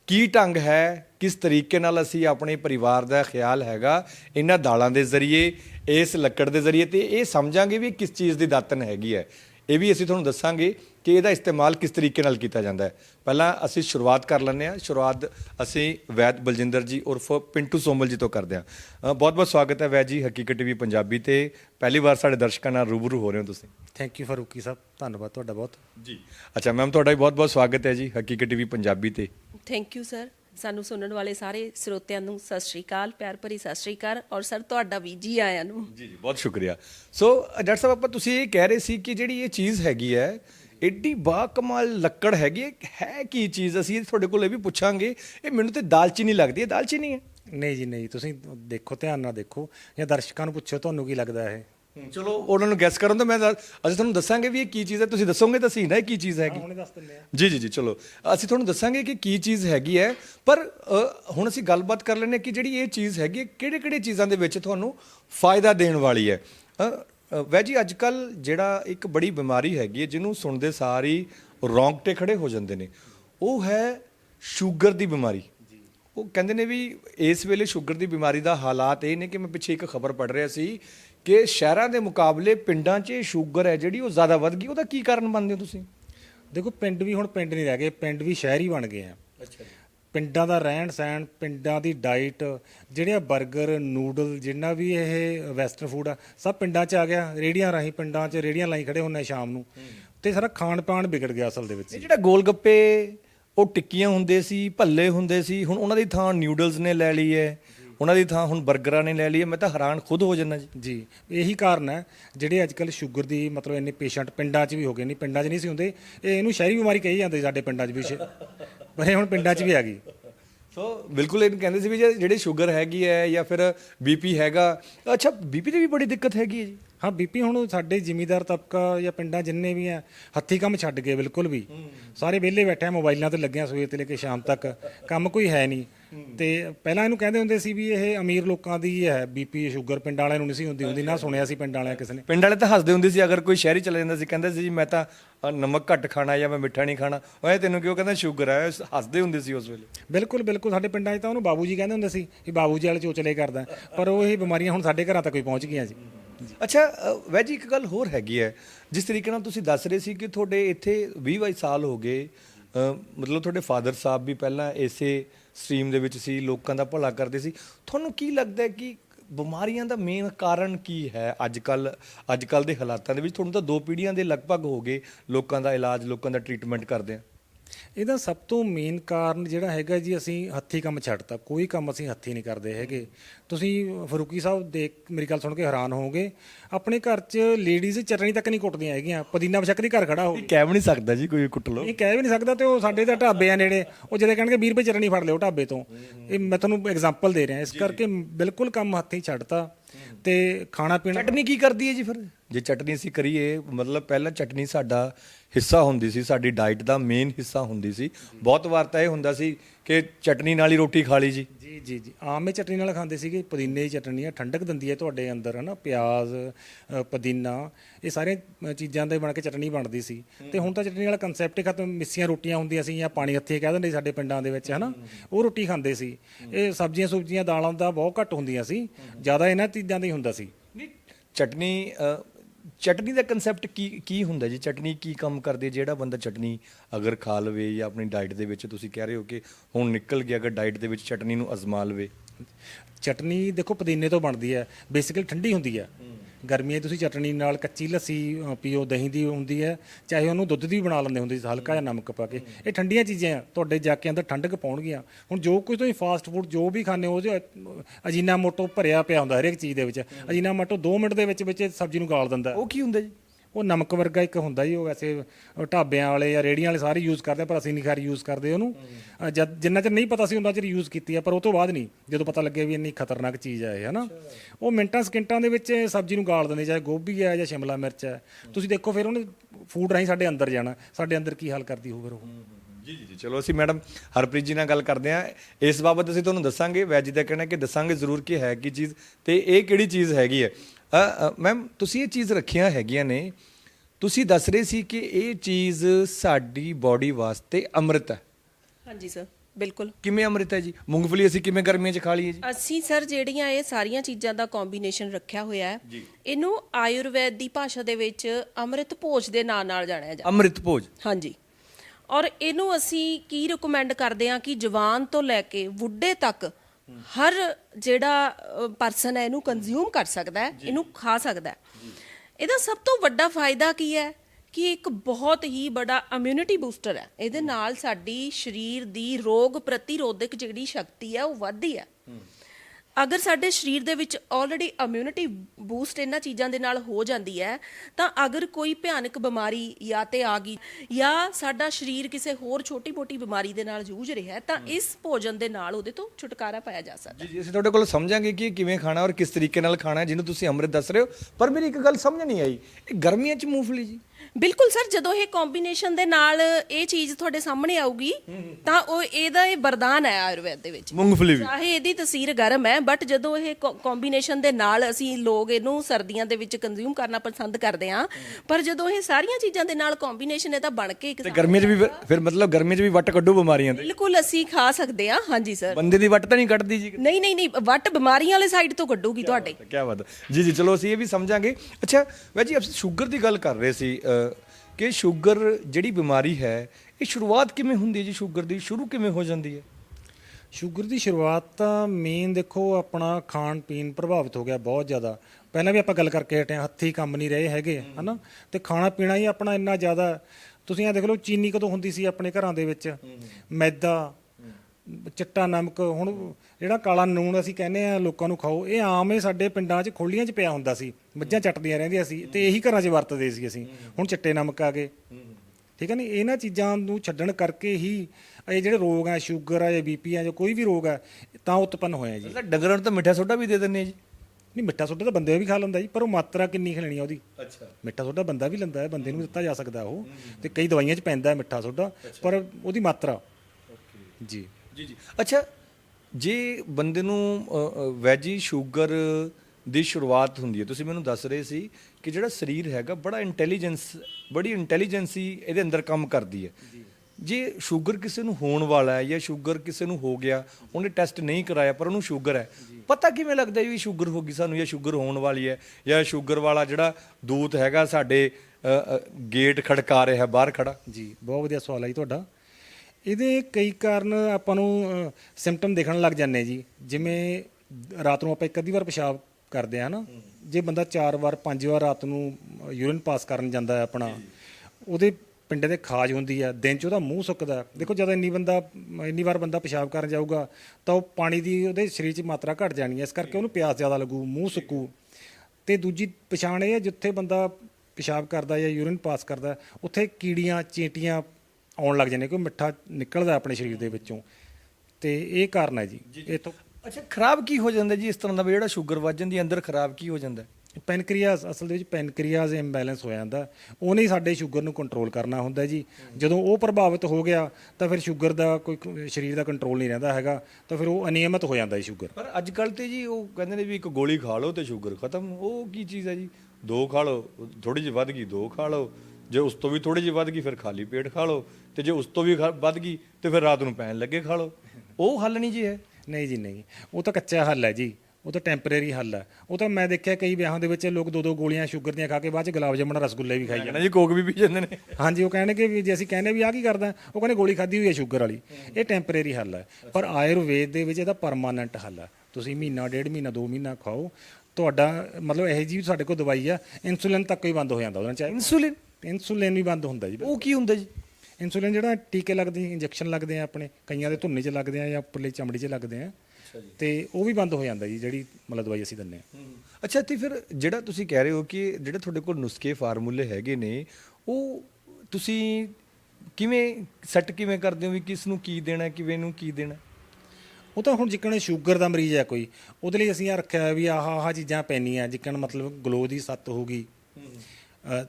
ਕੀ ਢੰਗ ਹੈ? ਕਿਸ ਤਰੀਕੇ ਨਾਲ ਅਸੀਂ ਆਪਣੇ ਪਰਿਵਾਰ ਦਾ ਖਿਆਲ ਹੈਗਾ? ਇਹਨਾਂ ਦਾਲਾਂ ਦੇ ਜ਼ਰੀਏ, ਇਸ ਲੱਕੜ ਦੇ ਜ਼ਰੀਏ, ਤੇ ਇਹ ਸਮਝਾਂਗੇ ਵੀ ਕਿਸ ਚੀਜ਼ ਦੀ ਦਾਤਨ ਹੈਗੀ ਹੈ। ਇਹ ਵੀ ਅਸੀਂ ਤੁਹਾਨੂੰ ਦੱਸਾਂਗੇ। ਕਿ ਇਹਦਾ ਇਸਤੇਮਾਲ ਕਿਸ ਤਰੀਕੇ ਨਾਲ ਕੀਤਾ ਜਾਂਦਾ ਹੈ। ਪਹਿਲਾਂ ਅਸੀਂ ਸ਼ੁਰੂਆਤ ਕਰ ਲੈਂਦੇ ਹਾਂ। ਸ਼ੁਰੂਆਤ ਅਸੀਂ ਵੈਦ ਬਲਜਿੰਦਰ ਜੀ ਉਰਫ ਪਿੰਟੂ ਸੋਮਲ ਜੀ ਤੋਂ ਕਰਦੇ ਹਾਂ। ਬਹੁਤ ਬਹੁਤ ਸਵਾਗਤ ਹੈ ਵੈਦ ਜੀ ਹਕੀਕਤ ਟੀਵੀ ਪੰਜਾਬੀ ਤੇ ਪਹਿਲੀ ਵਾਰ ਸਾਡੇ ਦਰਸ਼ਕਾਂ ਨਾਲ ਰੂਬਰੂ ਹੋ ਰਹੇ ਹੋ ਤੁਸੀਂ। Thank you Farooqui Sahib. ਧੰਨਵਾਦ ਤੁਹਾਡਾ ਬਹੁਤ। ਜੀ। ਅੱਛਾ ਮੈਮ ਤੁਹਾਡਾ ਵੀ ਬਹੁਤ ਬਹੁਤ ਸਵਾਗਤ ਹੈ ਜੀ ਹਕੀਕਤ ਟੀਵੀ ਪੰਜਾਬੀ ਤੇ। ਥੈਂਕ ਯੂ ਸਰ ਸਾਨੂੰ ਸੁਣਨ ਵਾਲੇ ਸਾਰੇ ਸਰੋਤਿਆਂ ਨੂੰ ਸਤਿ ਸ਼੍ਰੀ ਅਕਾਲ ਪਿਆਰ ਭਰੀ ਸਤਿ ਸ਼੍ਰੀ ਅਕਾਲ ਔਰ ਸਰ ਤੁਹਾਡਾ ਵੀ ਜੀ ਆਇਆਂ ਨੂੰ। ਜੀ ਜੀ ਬਹੁਤ ਸ਼ੁਕਰੀਆ। ਸੋ ਡਾਕਟਰ ਸਾਹਿਬ ਆਪਾਂ ਤੁਸੀਂ ਇਹ ਕਹਿ ਰਹੇ ਸੀ ਕਿ ਜਿਹੜੀ ਇਹ ਚੀਜ਼ ਹੈਗੀ ਹੈ ਏਡੀ ਬਾ ਕਮਾਲ ਲੱਕੜ ਹੈਗੀ ਹੈ ਹੈ ਕੀ ਚੀਜ਼ ਅਸੀਂ ਇਹ ਤੁਹਾਡੇ ਕੋਲ ਇਹ ਵੀ ਪੁੱਛਾਂਗੇ ਇਹ ਮੈਨੂੰ ਤੇ ਦਾਲਚੀਨੀ ਲੱਗਦੀ ਹੈ ਦਾਲਚੀਨੀ ਹੈ। ਨਹੀਂ ਜੀ ਨਹੀਂ ਤੁਸੀਂ ਦੇਖੋ ਧਿਆਨ ਨਾਲ ਦੇਖੋ ਜਾਂ ਦਰਸ਼ਕਾਂ ਨੂੰ ਪੁੱਛੋ ਤੁਹਾਨੂੰ ਕੀ ਲੱਗਦਾ ਇਹ? ਚਲੋ ਉਹਨਾਂ ਨੂੰ ਗੈਸ ਕਰਨ ਤਾਂ ਮੈਂ ਦੱਸ- ਅਸੀਂ ਤੁਹਾਨੂੰ ਦੱਸਾਂਗੇ ਵੀ ਇਹ ਕੀ ਚੀਜ਼ ਹੈ ਤੁਸੀਂ ਦੱਸੋਗੇ ਤਾਂ ਸਹੀ ਨਾ ਇਹ ਕੀ ਚੀਜ਼ ਹੈਗੀ। ਹੁਣੇ ਦੱਸ ਦਿੰਦੇ ਆ ਜੀ ਜੀ ਜੀ ਚਲੋ ਅਸੀਂ ਤੁਹਾਨੂੰ ਦੱਸਾਂਗੇ ਕਿ ਕੀ ਚੀਜ਼ ਹੈਗੀ ਹੈ ਪਰ ਅ, ਹੁਣ ਅਸੀਂ ਗੱਲਬਾਤ ਕਰ ਲੈਂਦੇ ਹਾਂ ਕਿ ਜਿਹੜੀ ਇਹ ਚੀਜ਼ ਹੈਗੀ ਹੈ ਕਿਹੜੇ ਕਿਹੜੇ ਚੀਜ਼ਾਂ ਦੇ ਵਿੱਚ ਤੁਹਾਨੂੰ ਫਾਇਦਾ ਦੇਣ ਵਾਲੀ ਹੈ। ਅ, ਵੈਦ ਜੀ ਅੱਜ ਕੱਲ ਜਿਹੜਾ ਇੱਕ ਬੜੀ ਬਿਮਾਰੀ ਹੈਗੀ ਹੈ ਜਿਹਨੂੰ ਸੁਣਦੇ ਸਾਰ ਹੀ ਰੌਂਗਟੇ ਖੜੇ ਹੋ ਜਾਂਦੇ ਨੇ। ਉਹ ਹੈ ਸ਼ੂਗਰ ਦੀ ਬਿਮਾਰੀ। ਉਹ ਕਹਿੰਦੇ ਨੇ ਵੀ ਇਸ ਵੇਲੇ ਸ਼ੂਗਰ ਦੀ ਬਿਮਾਰੀ ਦਾ ਹਾਲਾਤ ਇਹ ਨੇ ਕਿ ਮੈਂ ਪਿੱਛੇ ਇੱਕ ਖਬਰ ਪੜ੍ਹ ਰਿਹਾ ਸੀ ਕਿ ਸ਼ਹਿਰਾਂ ਦੇ ਮੁਕਾਬਲੇ ਪਿੰਡਾਂ 'ਚ ਸ਼ੂਗਰ ਹੈ ਜਿਹੜੀ ਉਹ ਜ਼ਿਆਦਾ ਵੱਧ ਗਈ। ਉਹਦਾ ਕੀ ਕਾਰਨ ਮੰਨਦੇ ਹੋ ਤੁਸੀਂ? ਦੇਖੋ ਪਿੰਡ ਵੀ ਹੁਣ ਪਿੰਡ ਨਹੀਂ ਰਹਿ ਗਏ ਪਿੰਡ ਵੀ ਸ਼ਹਿਰ ਹੀ ਬਣ ਗਏ ਆ। ਅੱਛਾ ਪਿੰਡਾਂ ਦਾ ਰਹਿਣ ਸਹਿਣ ਪਿੰਡਾਂ ਦੀ ਡਾਈਟ ਜਿਹੜੇ 버ਗਰ ਨੂਡਲ ਜਿੰਨਾ ਵੀ ਇਹ ਵੈਸਟਰਨ ਫੂਡ ਆ ਸਭ ਪਿੰਡਾਂ 'ਚ ਆ ਗਿਆ। ਰੇੜੀਆਂ ਰਾਹੀਂ ਪਿੰਡਾਂ 'ਚ ਰੇੜੀਆਂ ਲਾਈ ਖੜੇ ਹੁੰਨੇ ਸ਼ਾਮ ਨੂੰ। ਤੇ ਸਾਰਾ ਖਾਣ ਪਾਣ ਵਿਗੜ ਗਿਆ ਅਸਲ ਦੇ ਵਿੱਚ ਇਹ ਜਿਹੜਾ ਗੋਲ ਗੱਪੇ ਉਹ ਟਿੱਕੀਆਂ ਹੁੰਦੇ ਸੀ ਭੱਲੇ ਹੁੰਦੇ ਸੀ ਹੁਣ ਉਹਨਾਂ ਦੀ ਥਾਂ ਨਿਊਡਲਸ ਨੇ ਲੈ ਲਈ ਹੈ। ਉਹਨਾਂ ਦੀ ਥਾਂ ਹੁਣ 버ਗਰਾਂ ਨੇ ਲੈ ਲਈ ਹੈ। ਮੈਂ ਤਾਂ ਹੈਰਾਨ ਖੁਦ ਹੋ ਜਾਂਦਾ ਜੀ। ਜੀ ਇਹੀ ਕਾਰਨ ਹੈ ਜਿਹੜੇ ਅੱਜ ਕੱਲ ਸ਼ੂਗਰ ਦੀ ਮਤਲਬ ਇੰਨੇ ਪੇਸ਼ੈਂਟ ਪਿੰਡਾਂ 'ਚ ਵੀ ਹੋ ਗਏ ਨਹੀਂ ਪਿੰਡਾਂ 'ਚ ਨਹੀਂ ਸੀ ਹੁੰਦੇ। ਇਹ ਇਹਨੂੰ ਸ਼ਹਿਰੀ ਬਿਮਾਰੀ ਕਹੀ ਜਾਂਦੇ ਸਾਡੇ ਪਿੰਡਾਂ 'ਚ ਵੀ। ਪਰ ਇਹ ਹੁਣ ਪਿੰਡਾਂ 'ਚ ਵੀ ਆ ਗਈ। ਸੋ ਬਿਲਕੁਲ ਇਹ ਕਹਿੰਦੇ ਸੀ ਵੀ ਜੇ- ਜਿਹੜੀ ਸ਼ੂਗਰ ਹੈਗੀ ਹੈ ਜਾਂ ਫਿਰ ਬੀਪੀ ਹੈਗਾ, ਅੱਛਾ, ਬੀਪੀ ਦੀ ਵੀ ਬੜੀ ਦਿੱਕਤ ਹੈਗੀ ਹੈ ਜੀ। ਹਾਂ ਬੀਪੀ ਹੁਣ ਸਾਡੇ ਜ਼ਿਮੀਦਾਰ ਤਬਕਾ ਜਾਂ ਪਿੰਡਾਂ ਜਿੰਨੇ ਵੀ ਆ ਹੱਥੀ ਕੰਮ ਛੱਡ ਗਏ ਬਿਲਕੁਲ ਵੀ। ਸਾਰੇ ਵਿਹਲੇ ਬੈਠੇ ਆ ਮੋਬਾਈਲਾਂ ਤੇ ਲੱਗਿਆ ਸਵੇਰ ਤੋਂ ਲੈ ਕੇ ਸ਼ਾਮ ਤੱਕ। ਕੰਮ ਕੋਈ ਹੈ ਨਹੀਂ। ਤੇ ਪਹਿਲਾਂ ਇਹਨੂੰ ਕਹਿੰਦੇ ਹੁੰਦੇ ਸੀ ਵੀ ਇਹ ਅਮੀਰ ਲੋਕਾਂ ਦੀ ਹੈ ਬੀਪੀ ਸ਼ੂਗਰ ਪਿੰਡਾਂ ਵਾਲਿਆਂ ਨੂੰ ਨਹੀਂ ਸੀ ਹੁੰਦੀ ਹੁੰਦੀ ਨਾ ਸੁਣਿਆ ਸੀ ਪਿੰਡਾਂ ਵਾਲਿਆਂ ਕਿਸੇ ਨੇ। ਪਿੰਡ ਵਾਲੇ ਤਾਂ ਹੱਸਦੇ ਹੁੰਦੇ ਸੀ ਅਗਰ ਕੋਈ ਸ਼ਹਿਰੀ ਚਲੇ ਜਾਂਦਾ ਸੀ ਕਹਿੰਦੇ ਸੀ ਜੀ ਮੈਂ ਤਾਂ ਅ, ਨਮਕ ਘੱਟ ਖਾਣਾ ਜਾਂ ਮੈਂ ਮਿੱਠਾ ਨਹੀਂ ਖਾਣਾ। ਓਏ ਤੈਨੂੰ ਕਿਉਂ ਕਹਿੰਦਾ ਸ਼ੂਗਰ ਹੈ ਹੱਸਦੇ ਹੁੰਦੇ ਸੀ ਉਸ ਵੇਲੇ। ਬਿਲਕੁਲ ਬਿਲਕੁਲ ਸਾਡੇ ਪਿੰਡਾਂ 'ਚ ਤਾਂ ਉਹਨੂੰ ਬਾਬੂ ਜੀ ਕਹਿੰਦੇ ਹੁੰਦੇ ਸੀ ਵੀ ਬਾਬੂ ਜੀ ਵਾਲੇ ਚੋਚਲੇ ਕਰਦਾ। ਪਰ ਉਹ ਇਹ ਬਿਮਾਰੀਆਂ ਹੁਣ ਸਾਡੇ ਘਰਾਂ ਤੱਕ ਵੀ ਪਹੁੰਚ ਗਈਆਂ ਜੀ। ਅੱਛਾ ਅ, ਵੈਜ ਇੱਕ ਗੱਲ ਹੋਰ ਹੈਗੀ ਹੈ। ਜਿਸ ਤਰੀਕੇ ਨਾਲ ਤੁਸੀਂ ਦੱਸ ਰਹੇ ਸੀ ਕਿ ਤੁਹਾਡੇ ਇੱਥੇ 20 22 ਸਾਲ ਹੋ ਗਏ ਮਤਲਬ ਤੁਹਾਡੇ ਫਾਦਰ ਸਾਹਿਬ ਵੀ ਪਹਿਲਾਂ ਇਸੇ ਸਟਰੀਮ ਦੇ ਵਿੱਚ ਸੀ ਲੋਕਾਂ ਦਾ ਭਲਾ ਕਰਦੇ ਸੀ। ਤੁਹਾਨੂੰ ਕੀ ਲੱਗਦਾ ਹੈ ਕਿ ਬਿਮਾਰੀਆਂ ਦਾ ਮੇਨ ਕਾਰਨ ਕੀ ਹੈ ਅੱਜ ਕੱਲ ਅੱਜ ਕੱਲ ਦੇ ਹਾਲਾਤਾਂ ਦੇ ਵਿੱਚ? ਤੁਹਾਨੂੰ ਤਾਂ ਦੋ ਪੀੜ੍ਹੀਆਂ ਦੇ ਲਗਭਗ ਹੋ ਗਏ ਲੋਕਾਂ ਦਾ ਇਲਾਜ ਲੋਕਾਂ ਦਾ ਟ੍ਰੀਟਮੈਂਟ ਕਰਦੇ ਆ। ਇਹਦਾ ਸਭ ਤੋਂ ਮੇਨ ਕਾਰਨ ਜਿਹੜਾ ਹੈਗਾ ਜੀ ਅਸੀਂ ਹੱਥੀ ਕੰਮ ਛੱਡਤਾ। ਕੋਈ ਕੰਮ ਅਸੀਂ ਹੱਥੀ ਨਹੀਂ ਕਰਦੇ ਹੈਗੇ। ਤੁਸੀਂ ਫਰੂਕੀ ਸਾਹਿਬ ਦੇਖ ਮੇਰੀ ਗੱਲ ਸੁਣ ਕੇ ਹੈਰਾਨ ਹੋਵੋਗੇ। ਆਪਣੇ ਘਰ 'ਚ ਲੇਡੀਜ਼ ਚਟਣੀ ਤੱਕ ਨਹੀਂ ਕੁੱਟਦੀਆਂ ਹੈਗੀਆਂ। ਪੁਦੀਨਾ ਬਸ਼ੱਕ ਦੀ ਘਰ ਖੜਾ ਹੋ ਇਹ ਕਹਿ ਵੀ ਨਹੀਂ ਸਕਦਾ ਜੀ ਕੋਈ ਕੁੱਟ ਲਓ। ਇਹ ਕਹਿ ਵੀ ਨਹੀਂ ਸਕਦਾ ਤੇ ਉਹ ਸਾਡੇ ਤਾਂ ਢਾਬੇ ਆ ਨੇੜੇ। ਉਹ ਜਦੋਂ ਕਹਿਣਗੇ 20 ਰੁਪਏ ਚਟਣੀ ਫੜ ਲਿਓ ਢਾਬੇ ਤੋਂ। ਇਹ ਮੈਂ ਤੁਹਾਨੂੰ ਐਗਜ਼ਾਮਪਲ ਦੇ ਰਿਹਾ। ਇਸ ਕਰਕੇ ਬਿਲਕੁਲ ਕੰਮ ਹੱਥੀ ਛੱਡਤਾ। ਤੇ ਖਾਣਾ ਪੀਣਾ ਚਟਨੀ ਕੀ ਕਰਦੀ ਹੈ ਜੀ ਫਿਰ? ਜੇ ਚਟਨੀ ਅਸੀਂ ਕਰੀਏ ਮਤਲਬ ਪਹਿਲਾਂ ਚਟਨੀ ਸਾਡਾ ਹਿੱਸਾ ਹੁੰਦੀ ਸੀ ਸਾਡੀ ਡਾਈਟ ਦਾ ਮੇਨ ਹਿੱਸਾ ਹੁੰਦੀ ਸੀ। ਬਹੁਤ ਵਾਰ ਤਾਂ ਇਹ ਹੁੰਦਾ ਸੀ ਕਿ ਚਟਨੀ ਨਾਲ ਹੀ ਰੋਟੀ ਖਾ ਲਈ ਜੀ। ਜੀ ਜੀ ਜੀ। ਆਮ ਇਹ ਚਟਨੀ ਨਾਲ ਖਾਂਦੇ ਸੀਗੇ। ਪੁਦੀਨੇ ਦੀ ਚਟਨੀ ਆ ਠੰਡਕ ਦਿੰਦੀ ਹੈ ਤੁਹਾਡੇ ਅੰਦਰ ਹਨਾ? ਪਿਆਜ਼ ਅ, ਪੁਦੀਨਾ ਇਹ ਸਾਰੇ ਚੀਜ਼ਾਂ ਦੇ ਬਣ ਕੇ ਚਟਨੀ ਬਣਦੀ ਸੀ। ਤੇ ਹੁਣ ਤਾਂ ਚਟਨੀ ਵਾਲਾ ਕਨਸੈਪਟ ਹੀ ਖਤਮ ਮਿੱਸੀਆਂ ਰੋਟੀਆਂ ਹੁੰਦੀਆਂ ਸੀ ਜਾਂ ਪਾਣੀ ਹੱਥੇ ਕਹਿ ਦਿੰਦੇ ਸੀ ਸਾਡੇ ਪਿੰਡਾਂ ਦੇ ਵਿੱਚ ਹਨਾ? ਉਹ ਰੋਟੀ ਖਾਂਦੇ ਸੀ। ਇਹ ਸਬਜ਼ੀਆਂ ਸੁਬਜ਼ੀਆਂ ਦਾਲਾਂ ਦਾ ਬਹੁਤ ਘੱਟ ਹੁੰਦੀਆਂ ਸੀ। ਜ਼ਿਆਦਾ ਇਹਨਾਂ ਚੀਜ਼ਾਂ ਦਾ ਹੀ ਹੁੰਦਾ ਸੀ। ਨਹੀਂ ਚਟਨੀ ਅ, ਚਟਨੀ ਦਾ ਕਨਸੈਪਟ ਕੀ ਕੀ ਹੁੰਦਾ ਜੀ? ਚਟਨੀ ਕੀ ਕੰਮ ਕਰਦੀ ਹੈ? ਜਿਹੜਾ ਬੰਦਾ ਚਟਨੀ ਅਗਰ ਖਾ ਲਵੇ ਜਾਂ ਆਪਣੀ ਡਾਈਟ ਦੇ ਵਿੱਚ ਤੁਸੀਂ ਕਹਿ ਰਹੇ ਹੋ ਕਿ ਹੁਣ ਨਿਕਲ ਗਿਆ ਅਗਰ ਡਾਈਟ ਦੇ ਵਿੱਚ ਚਟਨੀ ਨੂੰ ਅਜ਼ਮਾ ਲਵੇ ਚਟਨੀ ਦੇਖੋ ਪੁਦੀਨੇ ਤੋਂ ਬਣਦੀ ਹੈ ਬੇਸਿਕਲੀ ਠੰਡੀ ਹੁੰਦੀ ਹੈ। ਗਰਮੀਆਂ 'ਚ ਤੁਸੀਂ ਚਟਣੀ ਨਾਲ ਕੱਚੀ ਲੱਸੀ ਅ, ਪੀਓ ਦਹੀਂ ਦੀ ਹੁੰਦੀ ਹੈ ਚਾਹੇ ਉਹਨੂੰ ਦੁੱਧ ਦੀ ਬਣਾ ਲੈਂਦੇ ਹੁੰਦੇ ਸੀ ਹਲਕਾ ਜਿਹਾ ਨਮਕ ਪਾ ਕੇ। ਇਹ ਠੰਡੀਆਂ ਚੀਜ਼ਾਂ ਆ ਤੁਹਾਡੇ ਜਾ ਕੇ ਅੰਦਰ ਠੰਡਕ ਪਾਉਣਗੀਆਂ। ਹੁਣ ਜੋ ਕੁਝ ਤੁਸੀਂ ਫਾਸਟ ਫੂਡ ਜੋ ਵੀ ਖਾਂਦੇ ਹੋ ਉਹਦੇ ਅਜੀਨਾ ਮੋਟੋ ਭਰਿਆ ਪਿਆ ਹੁੰਦਾ ਹਰੇਕ ਚੀਜ਼ ਦੇ ਵਿੱਚ। ਅਜੀਨਾ ਮੋਟੋ 2 ਮਿੰਟ ਦੇ ਵਿੱਚ ਵਿੱਚ ਸਬਜ਼ੀ ਨੂੰ ਗਾਲ ਦਿੰਦਾ। ਉਹ ਕੀ ਹੁੰਦਾ ਜੀ? ਉਹ ਨਮਕ ਵਰਗਾ ਇੱਕ ਹੁੰਦਾ ਜੀ ਉਹ ਵੈਸੇ ਢਾਬਿਆਂ ਵਾਲੇ ਜਾਂ ਰੇੜੀਆਂ ਵਾਲੇ ਸਾਰੇ ਯੂਜ਼ ਕਰਦੇ ਆ, ਪਰ ਅਸੀਂ ਨਹੀਂ ਖੈਰ ਯੂਜ਼ ਕਰਦੇ ਉਹਨੂੰ। ਅ, ਜਦ ਜਿੰਨਾ ਚਿਰ ਨਹੀਂ ਪਤਾ ਸੀ ਉਹਨਾਂ ਚਿਰ ਯੂਜ਼ ਕੀਤੀ ਆ ਪਰ ਉਹ ਤੋਂ ਬਾਅਦ ਨਹੀਂ। ਜਦੋਂ ਪਤਾ ਲੱਗਿਆ ਵੀ ਇੰਨੀ ਖਤਰਨਾਕ ਚੀਜ਼ ਆ ਇਹ ਹਨਾ। ਉਹ ਮਿੰਟਾਂ ਸਕਿੰਟਾਂ ਦੇ ਵਿੱਚ ਸਬਜ਼ੀ ਨੂੰ ਗਾਲ ਦਿੰਦੇ ਚਾਹੇ ਗੋਭੀ ਹੈ ਜਾਂ ਸ਼ਿਮਲਾ ਮਿਰਚ ਹੈ ਤੁਸੀਂ ਦੇਖੋ ਫਿਰ ਉਹਨੇ ਫੂਡ ਰਾਹੀਂ ਸਾਡੇ ਅੰਦਰ ਜਾਣਾ ਸਾਡੇ ਅੰਦਰ ਕੀ ਹਾਲ ਕਰਦੀ ਹੋਊ ਫਿਰ ਉਹ। ਜੀ ਜੀ ਜੀ। ਚਲੋ ਅਸੀਂ ਮੈਡਮ ਹਰਪ੍ਰੀਤ ਜੀ ਨਾਲ ਗੱਲ ਕਰਦੇ ਹਾਂ। ਇਸ ਬਾਬਤ ਅਸੀਂ ਤੁਹਾਨੂੰ ਦੱਸਾਂਗੇ ਵੈਜ ਦਾ ਕਹਿਣਾ ਕਿ ਦੱਸਾਂਗੇ ਜ਼ਰੂਰ ਕਿ ਹੈ ਕੀ ਚੀਜ਼ ਤੇ ਇਹ ਕਿਹੜੀ ਚੀਜ਼ ਹੈਗੀ ਹੈ। ਮੈਮ ਤੁਸੀਂ ਇਹ ਚੀਜ਼ ਰੱਖੀਆਂ ਹੈਗੀਆਂ ਨੇ। ਤੁਸੀਂ ਦੱਸ ਰਹੇ ਸੀ ਕਿ ਇਹ ਚੀਜ਼ ਸਾਡੀ ਬਾਡੀ ਵਾਸਤੇ ਅੰਮ੍ਰਿਤ ਹੈ। ਹਾਂਜੀ ਸਰ ਬਿਲਕੁਲ। ਕਿਵੇਂ ਅੰਮ੍ਰਿਤ ਹੈ ਜੀ? ਮੂੰਗਫਲੀ ਅਸੀਂ ਕਿਵੇਂ ਗਰਮੀਆਂ 'ਚ ਖਾ ਲਈਏ ਜੀ? ਅਸੀਂ ਸਰ ਜਿਹੜੀਆਂ ਇਹ ਸਾਰੀਆਂ ਚੀਜ਼ਾਂ ਦਾ ਕੰਬੀਨੇਸ਼ਨ ਰੱਖਿਆ ਹੋਇਆ ਹੈ ਇਹਨੂੰ ਆਯੁਰਵੈਦ ਦੀ ਭਾਸ਼ਾ ਦੇ ਵਿੱਚ ਅੰਮ੍ਰਿਤ ਭੋਜ ਦੇ ਨਾਂ ਨਾਲ ਜਾਣਿਆ ਜਾਂਦਾ। ਅੰਮ੍ਰਿਤ ਭੋਜ। ਹਾਂਜੀ। ਔਰ ਇਹਨੂੰ ਅਸੀਂ ਕੀ ਰეკਮੈਂਡ ਕਰਦੇ ਹਾਂ ਕਿ ਜਵਾਨ ਤੋਂ ਲੈ ਕੇ ਬੁੱਢੇ ਤੱਕ ਹਰ ਜਿਹੜਾ ਪਰਸਨ ਹੈ ਇਹਨੂੰ ਕੰਜ਼ਿਊਮ ਕਰ ਸਕਦਾ ਹੈ ਇਹਨੂੰ ਖਾ ਸਕਦਾ ਹੈ। ਇਹਦਾ ਸਭ ਤੋਂ ਵੱਡਾ ਫਾਇਦਾ ਕੀ ਹੈ? ਕਿ ਇੱਕ ਬਹੁਤ ਹੀ ਬੜਾ ਇਮਿਊਨਿਟੀ ਬੂਸਟਰ ਹੈ। ਇਹਦੇ ਨਾਲ ਸਾਡੀ ਸਰੀਰ ਦੀ ਰੋਗ ਪ੍ਰਤੀਰੋਧਕ ਜਿਹੜੀ ਸ਼ਕਤੀ ਹੈ ਉਹ ਵੱਧਦੀ ਹੈ। ਅਗਰ ਸਾਡੇ ਸਰੀਰ ਦੇ ਵਿੱਚ ਆਲਰੇਡੀ ਇਮਿਊਨਿਟੀ ਬੂਸਟ ਇਹਨਾਂ ਚੀਜ਼ਾਂ ਦੇ ਨਾਲ ਹੋ ਜਾਂਦੀ ਹੈ ਤਾਂ ਅਗਰ ਕੋਈ ਭਿਆਨਕ ਬਿਮਾਰੀ ਜਾਂ ਤੇ ਆ ਗਈ ਜਾਂ ਸਾਡਾ ਸਰੀਰ ਕਿਸੇ ਹੋਰ ਛੋਟੀ-ਮੋਟੀ ਬਿਮਾਰੀ ਦੇ ਨਾਲ ਜੂਝ ਰਿਹਾ ਹੈ ਤਾਂ ਇਸ ਭੋਜਨ ਦੇ ਨਾਲ ਉਹਦੇ ਤੋਂ ਛੁਟਕਾਰਾ ਪਾਇਆ ਜਾ ਸਕਦਾ ਜੀ ਜੀ ਅਸੀਂ ਤੁਹਾਡੇ ਕੋਲ ਸਮਝਾਂਗੇ ਕਿ ਕਿਵੇਂ ਖਾਣਾ ਔਰ ਕਿਸ ਤਰੀਕੇ ਨਾਲ ਖਾਣਾ ਹੈ, ਜਿਹਨੂੰ ਤੁਸੀਂ ਅੰਮ੍ਰਿਤ ਦੱਸ ਰਹੇ ਹੋ ਪਰ ਮੇਰੀ ਇੱਕ ਗੱਲ ਸਮਝ ਨਹੀਂ ਆਈ। ਇਹ ਗਰਮੀਆਂ 'ਚ ਮੂੰਗਫਲੀ ਜੀ। ਬਿਲਕੁਲ ਸਰ ਜਦੋਂ ਇਹ ਕੰਬੀਨੇਸ਼ਨ ਦੇ ਨਾਲ ਇਹ ਚੀਜ਼ ਤੁਹਾਡੇ ਸਾਹਮਣੇ ਆਊਗੀ ਤਾਂ ਉਹ ਇਹਦਾ ਇਹ ਵਰਦਾਨ ਹੈ ਆਯੁਰਵੈਦ ਦੇ ਵਿੱਚ। ਮੂੰਗਫਲੀ ਵੀ। ਚਾਹੇ ਇਹਦੀ ਤਸੀਰ ਗਰਮ ਹੈ ਬਟ ਜਦੋਂ ਇਹ ਕੰਬੀਨੇਸ਼ਨ ਦੇ ਨਾਲ ਅਸੀਂ ਲੋਕ ਇਹਨੂੰ ਸਰਦੀਆਂ ਦੇ ਵਿੱਚ ਕੰਜ਼ਿਊਮ ਕਰਨਾ ਪਸੰਦ ਕਰਦੇ ਹਾਂ ਪਰ ਜਦੋਂ ਇਹ ਸਾਰੀਆਂ ਚੀਜ਼ਾਂ ਦੇ ਨਾਲ ਕੰਬੀਨੇਸ਼ਨ ਇਹਦਾ ਬਣ ਕੇ ਇੱਕ ਤੇ ਗਰਮੀਆਂ 'ਚ ਵੀ ਫਿਰ- ਫਿਰ ਮਤਲਬ ਗਰਮੀਆਂ 'ਚ ਵੀ ਵੱਟ ਕੱਢੋ ਬਿਮਾਰੀਆਂ ਦੇ। ਬਿਲਕੁਲ ਅਸੀਂ ਖਾ ਸਕਦੇ ਹਾਂ ਹਾਂਜੀ ਸਰ। ਬੰਦੇ ਦੀ ਵੱਟ ਤਾਂ ਨਹੀਂ ਕੱਢਦੀ ਜੀ। ਨਹੀਂ ਨਹੀਂ ਨਹੀਂ ਵੱਟ ਬਿਮਾਰੀਆਂ ਵਾਲੇ ਸਾਈਡ ਤੋਂ ਕੱਢੂਗੀ ਤੁਹਾਡੇ। ਕੀ ਬਾਤ ਹੈ। ਜੀ ਜੀ ਚਲੋ ਅਸੀਂ ਇਹ ਵੀ ਸਮਝਾਂਗੇ। ਅੱਛਾ ਵੈ ਜੀ ਅਸੀਂ ਸ਼ੂਗਰ ਦੀ ਗੱਲ ਕਰ ਰਹੇ ਸੀ ਅ, ਕਿ ਸ਼ੂਗਰ ਜਿਹੜੀ ਬਿਮਾਰੀ ਹੈ ਇਹ ਸ਼ੁਰੂਆਤ ਕਿਵੇਂ ਹੁੰਦੀ ਹੈ ਜੀ? ਸ਼ੂਗਰ ਦੀ ਸ਼ੁਰੂ ਕਿਵੇਂ ਹੋ ਜਾਂਦੀ ਹੈ? ਸ਼ੂਗਰ ਦੀ ਸ਼ੁਰੂਆਤ ਤਾਂ ਮੇਨ ਦੇਖੋ ਆਪਣਾ ਖਾਣ ਪੀਣ ਪ੍ਰਭਾਵਿਤ ਹੋ ਗਿਆ ਬਹੁਤ ਜ਼ਿਆਦਾ। ਪਹਿਲਾਂ ਵੀ ਆਪਾਂ ਗੱਲ ਕਰਕੇ ਹਟੇ ਹਾਂ ਹੱਥੀ ਕੰਮ ਨਹੀਂ ਰਹੇ ਹੈਗੇ ਹਨਾ? ਤੇ ਖਾਣਾ ਪੀਣਾ ਹੀ ਆਪਣਾ ਇੰਨਾ ਜ਼ਿਆਦਾ। ਤੁਸੀਂ ਇਹ ਦੇਖ ਲਓ ਚੀਨੀ ਕਦੋਂ ਹੁੰਦੀ ਸੀ ਆਪਣੇ ਘਰਾਂ ਦੇ ਵਿੱਚ? ਮੈਦਾ ਚਿੱਟਾ ਨਮਕ ਹੁਣ ਜਿਹੜਾ ਕਾਲਾ ਨੂਣ ਅਸੀਂ ਕਹਿੰਦੇ ਆ ਲੋਕਾਂ ਨੂੰ ਖਾਓ ਇਹ ਆਮ ਹੀ ਸਾਡੇ ਪਿੰਡਾਂ 'ਚ ਖੋਲੀਆਂ 'ਚ ਪਿਆ ਹੁੰਦਾ ਸੀ। ਮੱਝਾਂ ਚੱਟਦੀਆਂ ਰਹਿੰਦੀਆਂ ਸੀ ਤੇ ਇਹੀ ਘਰਾਂ 'ਚ ਵਰਤਦੇ ਸੀ ਅਸੀਂ। ਹੁਣ ਚਿੱਟੇ ਨਮਕ ਆ ਗਏ। ਠੀਕ ਹੈ ਨਹੀਂ ਇਹਨਾਂ ਚੀਜ਼ਾਂ ਨੂੰ ਛੱਡਣ ਕਰਕੇ ਹੀ ਇਹ ਜਿਹੜੇ ਰੋਗ ਆ ਸ਼ੂਗਰ ਆ ਜਾਂ ਬੀਪੀ ਆ ਜਾਂ ਕੋਈ ਵੀ ਰੋਗ ਆ ਤਾਂ ਉਤਪੰਨ ਹੋਇਆ ਜੀ। ਮਤਲਬ ਡੰਗਰਾਂ ਨੂੰ ਤਾਂ ਮਿੱਠਾ ਸੋਡਾ ਵੀ ਦੇ ਦਿੰਦੇ ਆ ਜੀ। ਨਹੀਂ ਮਿੱਠਾ ਸੋਡਾ ਤਾਂ ਬੰਦੇ ਵੀ ਖਾ ਲੈਂਦਾ ਜੀ ਪਰ ਉਹ ਮਾਤਰਾ ਕਿੰਨੀ ਖਲਣੀ ਆ ਉਹਦੀ। ਅੱਛਾ। ਮਿੱਠਾ ਸੋਡਾ ਬੰਦਾ ਵੀ ਲੈਂਦਾ ਹੈ ਬੰਦੇ ਨੂੰ ਦਿੱਤਾ ਜਾ ਸਕਦਾ ਉਹ। ਤੇ ਕਈ ਦਵਾਈਆਂ 'ਚ ਪੈਂਦਾ ਹੈ ਮਿੱਠਾ ਸੋਡਾ ਪਰ ਉਹਦੀ ਮਾਤਰਾ। ਜੀ। ਜੀ ਜੀ। ਅੱਛਾ ਜੇ ਬੰਦੇ ਨੂੰ ਵੈਜੀ ਸ਼ੂਗਰ ਦੀ ਸ਼ੁਰੂਆਤ ਹੁੰਦੀ ਹੈ ਤੁਸੀਂ ਮੈਨੂੰ ਦੱਸ ਰਹੇ ਸੀ ਕਿ ਜਿਹੜਾ ਸਰੀਰ ਹੈਗਾ ਬੜਾ ਇੰਟੈਲੀਜੈਂਸ ਬੜੀ ਇੰਟੈਲੀਜੈਂਸੀ ਇਹਦੇ ਅੰਦਰ ਕੰਮ ਕਰਦੀ ਹੈ। ਜੇ। ਸ਼ੂਗਰ ਕਿਸੇ ਨੂੰ ਹੋਣ ਵਾਲਾ ਹੈ ਜਾਂ ਸ਼ੂਗਰ ਕਿਸੇ ਨੂੰ ਹੋ ਗਿਆ ਉਹਨੇ ਟੈਸਟ ਨਹੀਂ ਕਰਾਇਆ ਪਰ ਉਹਨੂੰ ਸ਼ੂਗਰ ਹੈ ਪਤਾ ਕਿਵੇਂ ਲੱਗਦਾ ਵੀ ਸ਼ੂਗਰ ਹੋ ਗਈ ਸਾਨੂੰ ਜਾਂ ਸ਼ੂਗਰ ਹੋਣ ਵਾਲੀ ਹੈ ਜਾਂ ਸ਼ੂਗਰ ਵਾਲਾ ਜਿਹੜਾ ਦੂਤ ਹੈਗਾ ਸਾਡੇ ਗੇਟ ਖੜਕਾ ਰਿਹਾ ਬਾਹਰ ਖੜਾ? ਜੀ ਬਹੁਤ ਵਧੀਆ ਸਵਾਲ ਹੈ ਜੀ ਤੁਹਾਡਾ। ਇਹਦੇ ਕਈ ਕਾਰਨ ਆਪਾਂ ਨੂੰ ਸਿੰਪਟਮ ਦੇਖਣ ਲੱਗ ਜਾਂਦੇ ਜੀ। ਜਿਵੇਂ ਰਾਤ ਨੂੰ ਆਪਾਂ ਇੱਕ ਅੱਧੀ ਵਾਰ ਪਿਸ਼ਾਬ ਕਰਦੇ ਆ ਨਾ ਜੇ ਬੰਦਾ ਚਾਰ ਵਾਰ ਪੰਜ ਵਾਰ ਰਾਤ ਨੂੰ ਯੂਰਿਨ ਪਾਸ ਕਰਨ ਜਾਂਦਾ ਹੈ ਆਪਣਾ ਉਹਦੇ ਪਿੰਡੇ ਤੇ ਖਾਜ ਹੁੰਦੀ ਆ ਦਿਨ ਚ ਉਹਦਾ ਮੂੰਹ ਸੁੱਕਦਾ ਹੈ। ਦੇਖੋ ਜਦੋਂ ਇੰਨੀ ਬੰਦਾ ਇੰਨੀ ਵਾਰ ਬੰਦਾ ਪਿਸ਼ਾਬ ਕਰਨ ਜਾਊਗਾ ਤਾਂ ਉਹ ਪਾਣੀ ਦੀ ਉਹਦੇ ਸਰੀਰ 'ਚ ਮਾਤਰਾ ਘਟ ਜਾਣੀ ਹੈ। ਇਸ ਕਰਕੇ ਉਹਨੂੰ ਪਿਆਸ ਜ਼ਿਆਦਾ ਲੱਗੂ ਮੂੰਹ ਸੁੱਕੂ। ਤੇ ਦੂਜੀ ਪਛਾਣ ਇਹ ਹੈ ਜਿੱਥੇ ਬੰਦਾ ਪਿਸ਼ਾਬ ਕਰਦਾ ਜਾਂ ਯੂਰਿਨ ਪਾਸ ਕਰਦਾ ਉੱਥੇ ਕੀੜੀਆਂ ਚੀਂਟੀਆਂ ਆਉਣ ਲੱਗ ਜਾਂਦੀਆਂ ਕਿਉਂਕਿ ਮਿੱਠਾ ਨਿਕਲਦਾ ਆਪਣੇ ਸਰੀਰ ਦੇ ਵਿੱਚੋਂ। ਤੇ ਇਹ ਕਾਰਨ ਹੈ ਜੀ। ਇਹ ਤੋਂ ਅੱਛਾ ਖਰਾਬ ਕੀ ਹੋ ਜਾਂਦਾ ਜੀ ਇਸ ਤਰ੍ਹਾਂ ਦਾ ਵੀ ਜਿਹੜਾ ਸ਼ੂਗਰ ਵੱਜ ਜਾਂਦੀ ਹੈ ਅੰਦਰ ਖਰਾਬ ਕੀ ਹੋ ਜਾਂਦਾ? ਪੈਨਕ੍ਰੀਆਸ ਅਸਲ ਦੇ ਵਿੱਚ ਪੈਨਕ੍ਰੀਆਸ ਇੰਬੈਲੈਂਸ ਹੋ ਜਾਂਦਾ। ਉਹਨੇ ਹੀ ਸਾਡੇ ਸ਼ੂਗਰ ਨੂੰ ਕੰਟਰੋਲ ਕਰਨਾ ਹੁੰਦਾ ਜੀ। ਜਦੋਂ ਉਹ ਪ੍ਰਭਾਵਿਤ ਹੋ ਗਿਆ ਤਾਂ ਫਿਰ ਸ਼ੂਗਰ ਦਾ ਕੋਈ ਸਰੀਰ ਦਾ ਕੰਟਰੋਲ ਨਹੀਂ ਰਹਿੰਦਾ ਹੈਗਾ ਤਾਂ ਫਿਰ ਉਹ ਅਨਿਯਮਿਤ ਹੋ ਜਾਂਦਾ ਜੀ ਸ਼ੂਗਰ। ਪਰ ਅੱਜ ਕੱਲ ਤੇ ਜੀ ਉਹ ਕਹਿੰਦੇ ਨੇ ਵੀ ਇੱਕ ਗੋਲੀ ਖਾ ਲਓ ਤੇ ਸ਼ੂਗਰ ਖਤਮ। ਉਹ ਕੀ ਚੀਜ਼ ਹੈ ਜੀ? ਦੋ ਖਾ ਲਓ ਥੋੜੀ ਜਿਹੀ ਵੱਧ ਗਈ ਦੋ ਖਾ ਲਓ। ਜੇ ਉਸ ਤੋਂ ਵੀ ਥੋੜੀ ਜਿਹੀ ਵੱਧ ਗਈ ਫਿਰ ਖਾਲੀ ਪੇਟ ਖਾ ਲਓ। ਤੇ ਜੇ ਉਸ ਤੋਂ ਵੀ ਖਾ- ਵੱਧ ਗਈ ਤੇ ਫਿਰ ਰਾਤ ਨੂੰ ਪੈਣ ਲੱਗੇ ਖਾ ਲਓ। ਉਹ ਹੱਲ ਨਹੀਂ ਜੀ ਹੈ ਨਹੀਂ ਜੀ ਨਹੀਂ। ਉਹ ਤਾਂ ਕੱਚਾ ਹੱਲ ਹੈ ਜੀ। ਉਹ ਤਾਂ ਟੈਂਪਰੇਰੀ ਹੱਲ ਹੈ। ਉਹ ਤਾਂ ਮੈਂ ਦੇਖਿਆ ਕਈ ਵਿਆਹਾਂ ਦੇ ਵਿੱਚ ਲੋਕ ਦੋ ਦੋ ਗੋਲੀਆਂ ਸ਼ੂਗਰ ਦੀਆਂ ਖਾ ਕੇ ਬਾਅਦ ਚ ਗੁਲਾਬ ਜਾਮਣ ਰਸਗੁੱਲੇ ਵੀ ਖਾਈ ਜਾਂਦੇ ਕਹਿੰਦਾ ਜੀ ਕੋਕ ਵੀ ਪੀ ਜਾਂਦੇ ਨੇ। ਹਾਂਜੀ ਉਹ ਕਹਿਣਗੇ ਵੀ ਜੇ ਅਸੀਂ ਕਹਿੰਦੇ ਵੀ ਆ ਕੀ ਕਰਦਾ ਉਹ ਕਹਿੰਦੇ ਗੋਲੀ ਖਾਧੀ ਹੋਈ ਹੈ ਸ਼ੂਗਰ ਵਾਲੀ। ਇਹ ਟੈਂਪਰੇਰੀ ਹੱਲ ਹੈ। ਪਰ ਆਯੁਰਵੇਦ ਦੇ ਵਿੱਚ ਇਹਦਾ ਪਰਮਾਨੈਂਟ ਹੱਲ ਹੈ। ਤੁਸੀਂ ਮਹੀਨਾ ਡੇਢ ਮਹੀਨਾ ਦੋ ਮਹੀਨਾ ਖਾਓ। ਤੁਹਾਡਾ ਮਤਲਬ ਇਹ ਜੀ ਸਾਡੇ ਕੋਲ ਦਵਾਈ ਆ ਇਨਸੂਲਿਨ ਤੱਕ ਹੀ ਬੰਦ ਹੋ ਜਾਂਦਾ ਉਹਦੇ ਨਾਲ ਚਾਹੇ ਇਨਸੂਲਿਨ ਇਨਸੂਲਿਨ ਵੀ ਬੰਦ ਹੁੰਦਾ ਜੀ ਉਹ ਕੀ ਹੁੰਦਾ ਜੀ? ਇਨਸੂਲਿਨ ਜਿਹੜਾ ਟੀਕੇ ਲੱਗਦੇ ਇੰਜੈਕਸ਼ਨ ਲੱਗਦੇ ਆ ਆਪਣੇ ਕਈਆਂ ਦੇ ਧੁੰਨੇ 'ਚ ਲੱਗਦੇ ਆ ਜਾਂ ਉੱਪਰਲੀ ਚਮੜੀ 'ਚ ਲੱਗਦੇ ਆ। ਤੇ ਉਹ ਵੀ ਬੰਦ ਹੋ ਜਾਂਦਾ ਜੀ ਜਿਹੜੀ ਮਤਲਬ ਦਵਾਈ ਅਸੀਂ ਦਿੰਨੇ ਆ। ਅੱਛਾ ਤੇ ਫਿਰ ਜਿਹੜਾ ਤੁਸੀਂ ਕਹਿ ਰਹੇ ਹੋ ਕਿ ਜਿਹੜੇ ਤੁਹਾਡੇ ਕੋਲ ਨੁਸਖੇ ਫਾਰਮੂਲੇ ਹੈਗੇ ਨੇ ਉਹ ਤੁਸੀਂ ਕਿਵੇਂ ਸੈੱਟ ਕਿਵੇਂ ਕਰਦੇ ਹੋ ਵੀ ਕਿਸ ਨੂੰ ਕੀ ਦੇਣਾ ਕਿਵੇਂ ਨੂੰ ਕੀ ਦੇਣਾ? ਉਹ ਤਾਂ ਹੁਣ ਜਿੱਕਣ ਸ਼ੂਗਰ ਦਾ ਮਰੀਜ਼ ਹੈ ਕੋਈ ਉਹਦੇ ਲਈ ਅਸੀਂ ਆ ਰੱਖਿਆ ਵੀ ਆਹ ਆਹ ਚੀਜ਼ਾਂ ਪੈਣੀਆਂ ਜਿੱਕਣ ਮਤਲਬ ਗਲੋ ਦੀ ਸੱਤ ਹੋ ਗਈ। ਅ,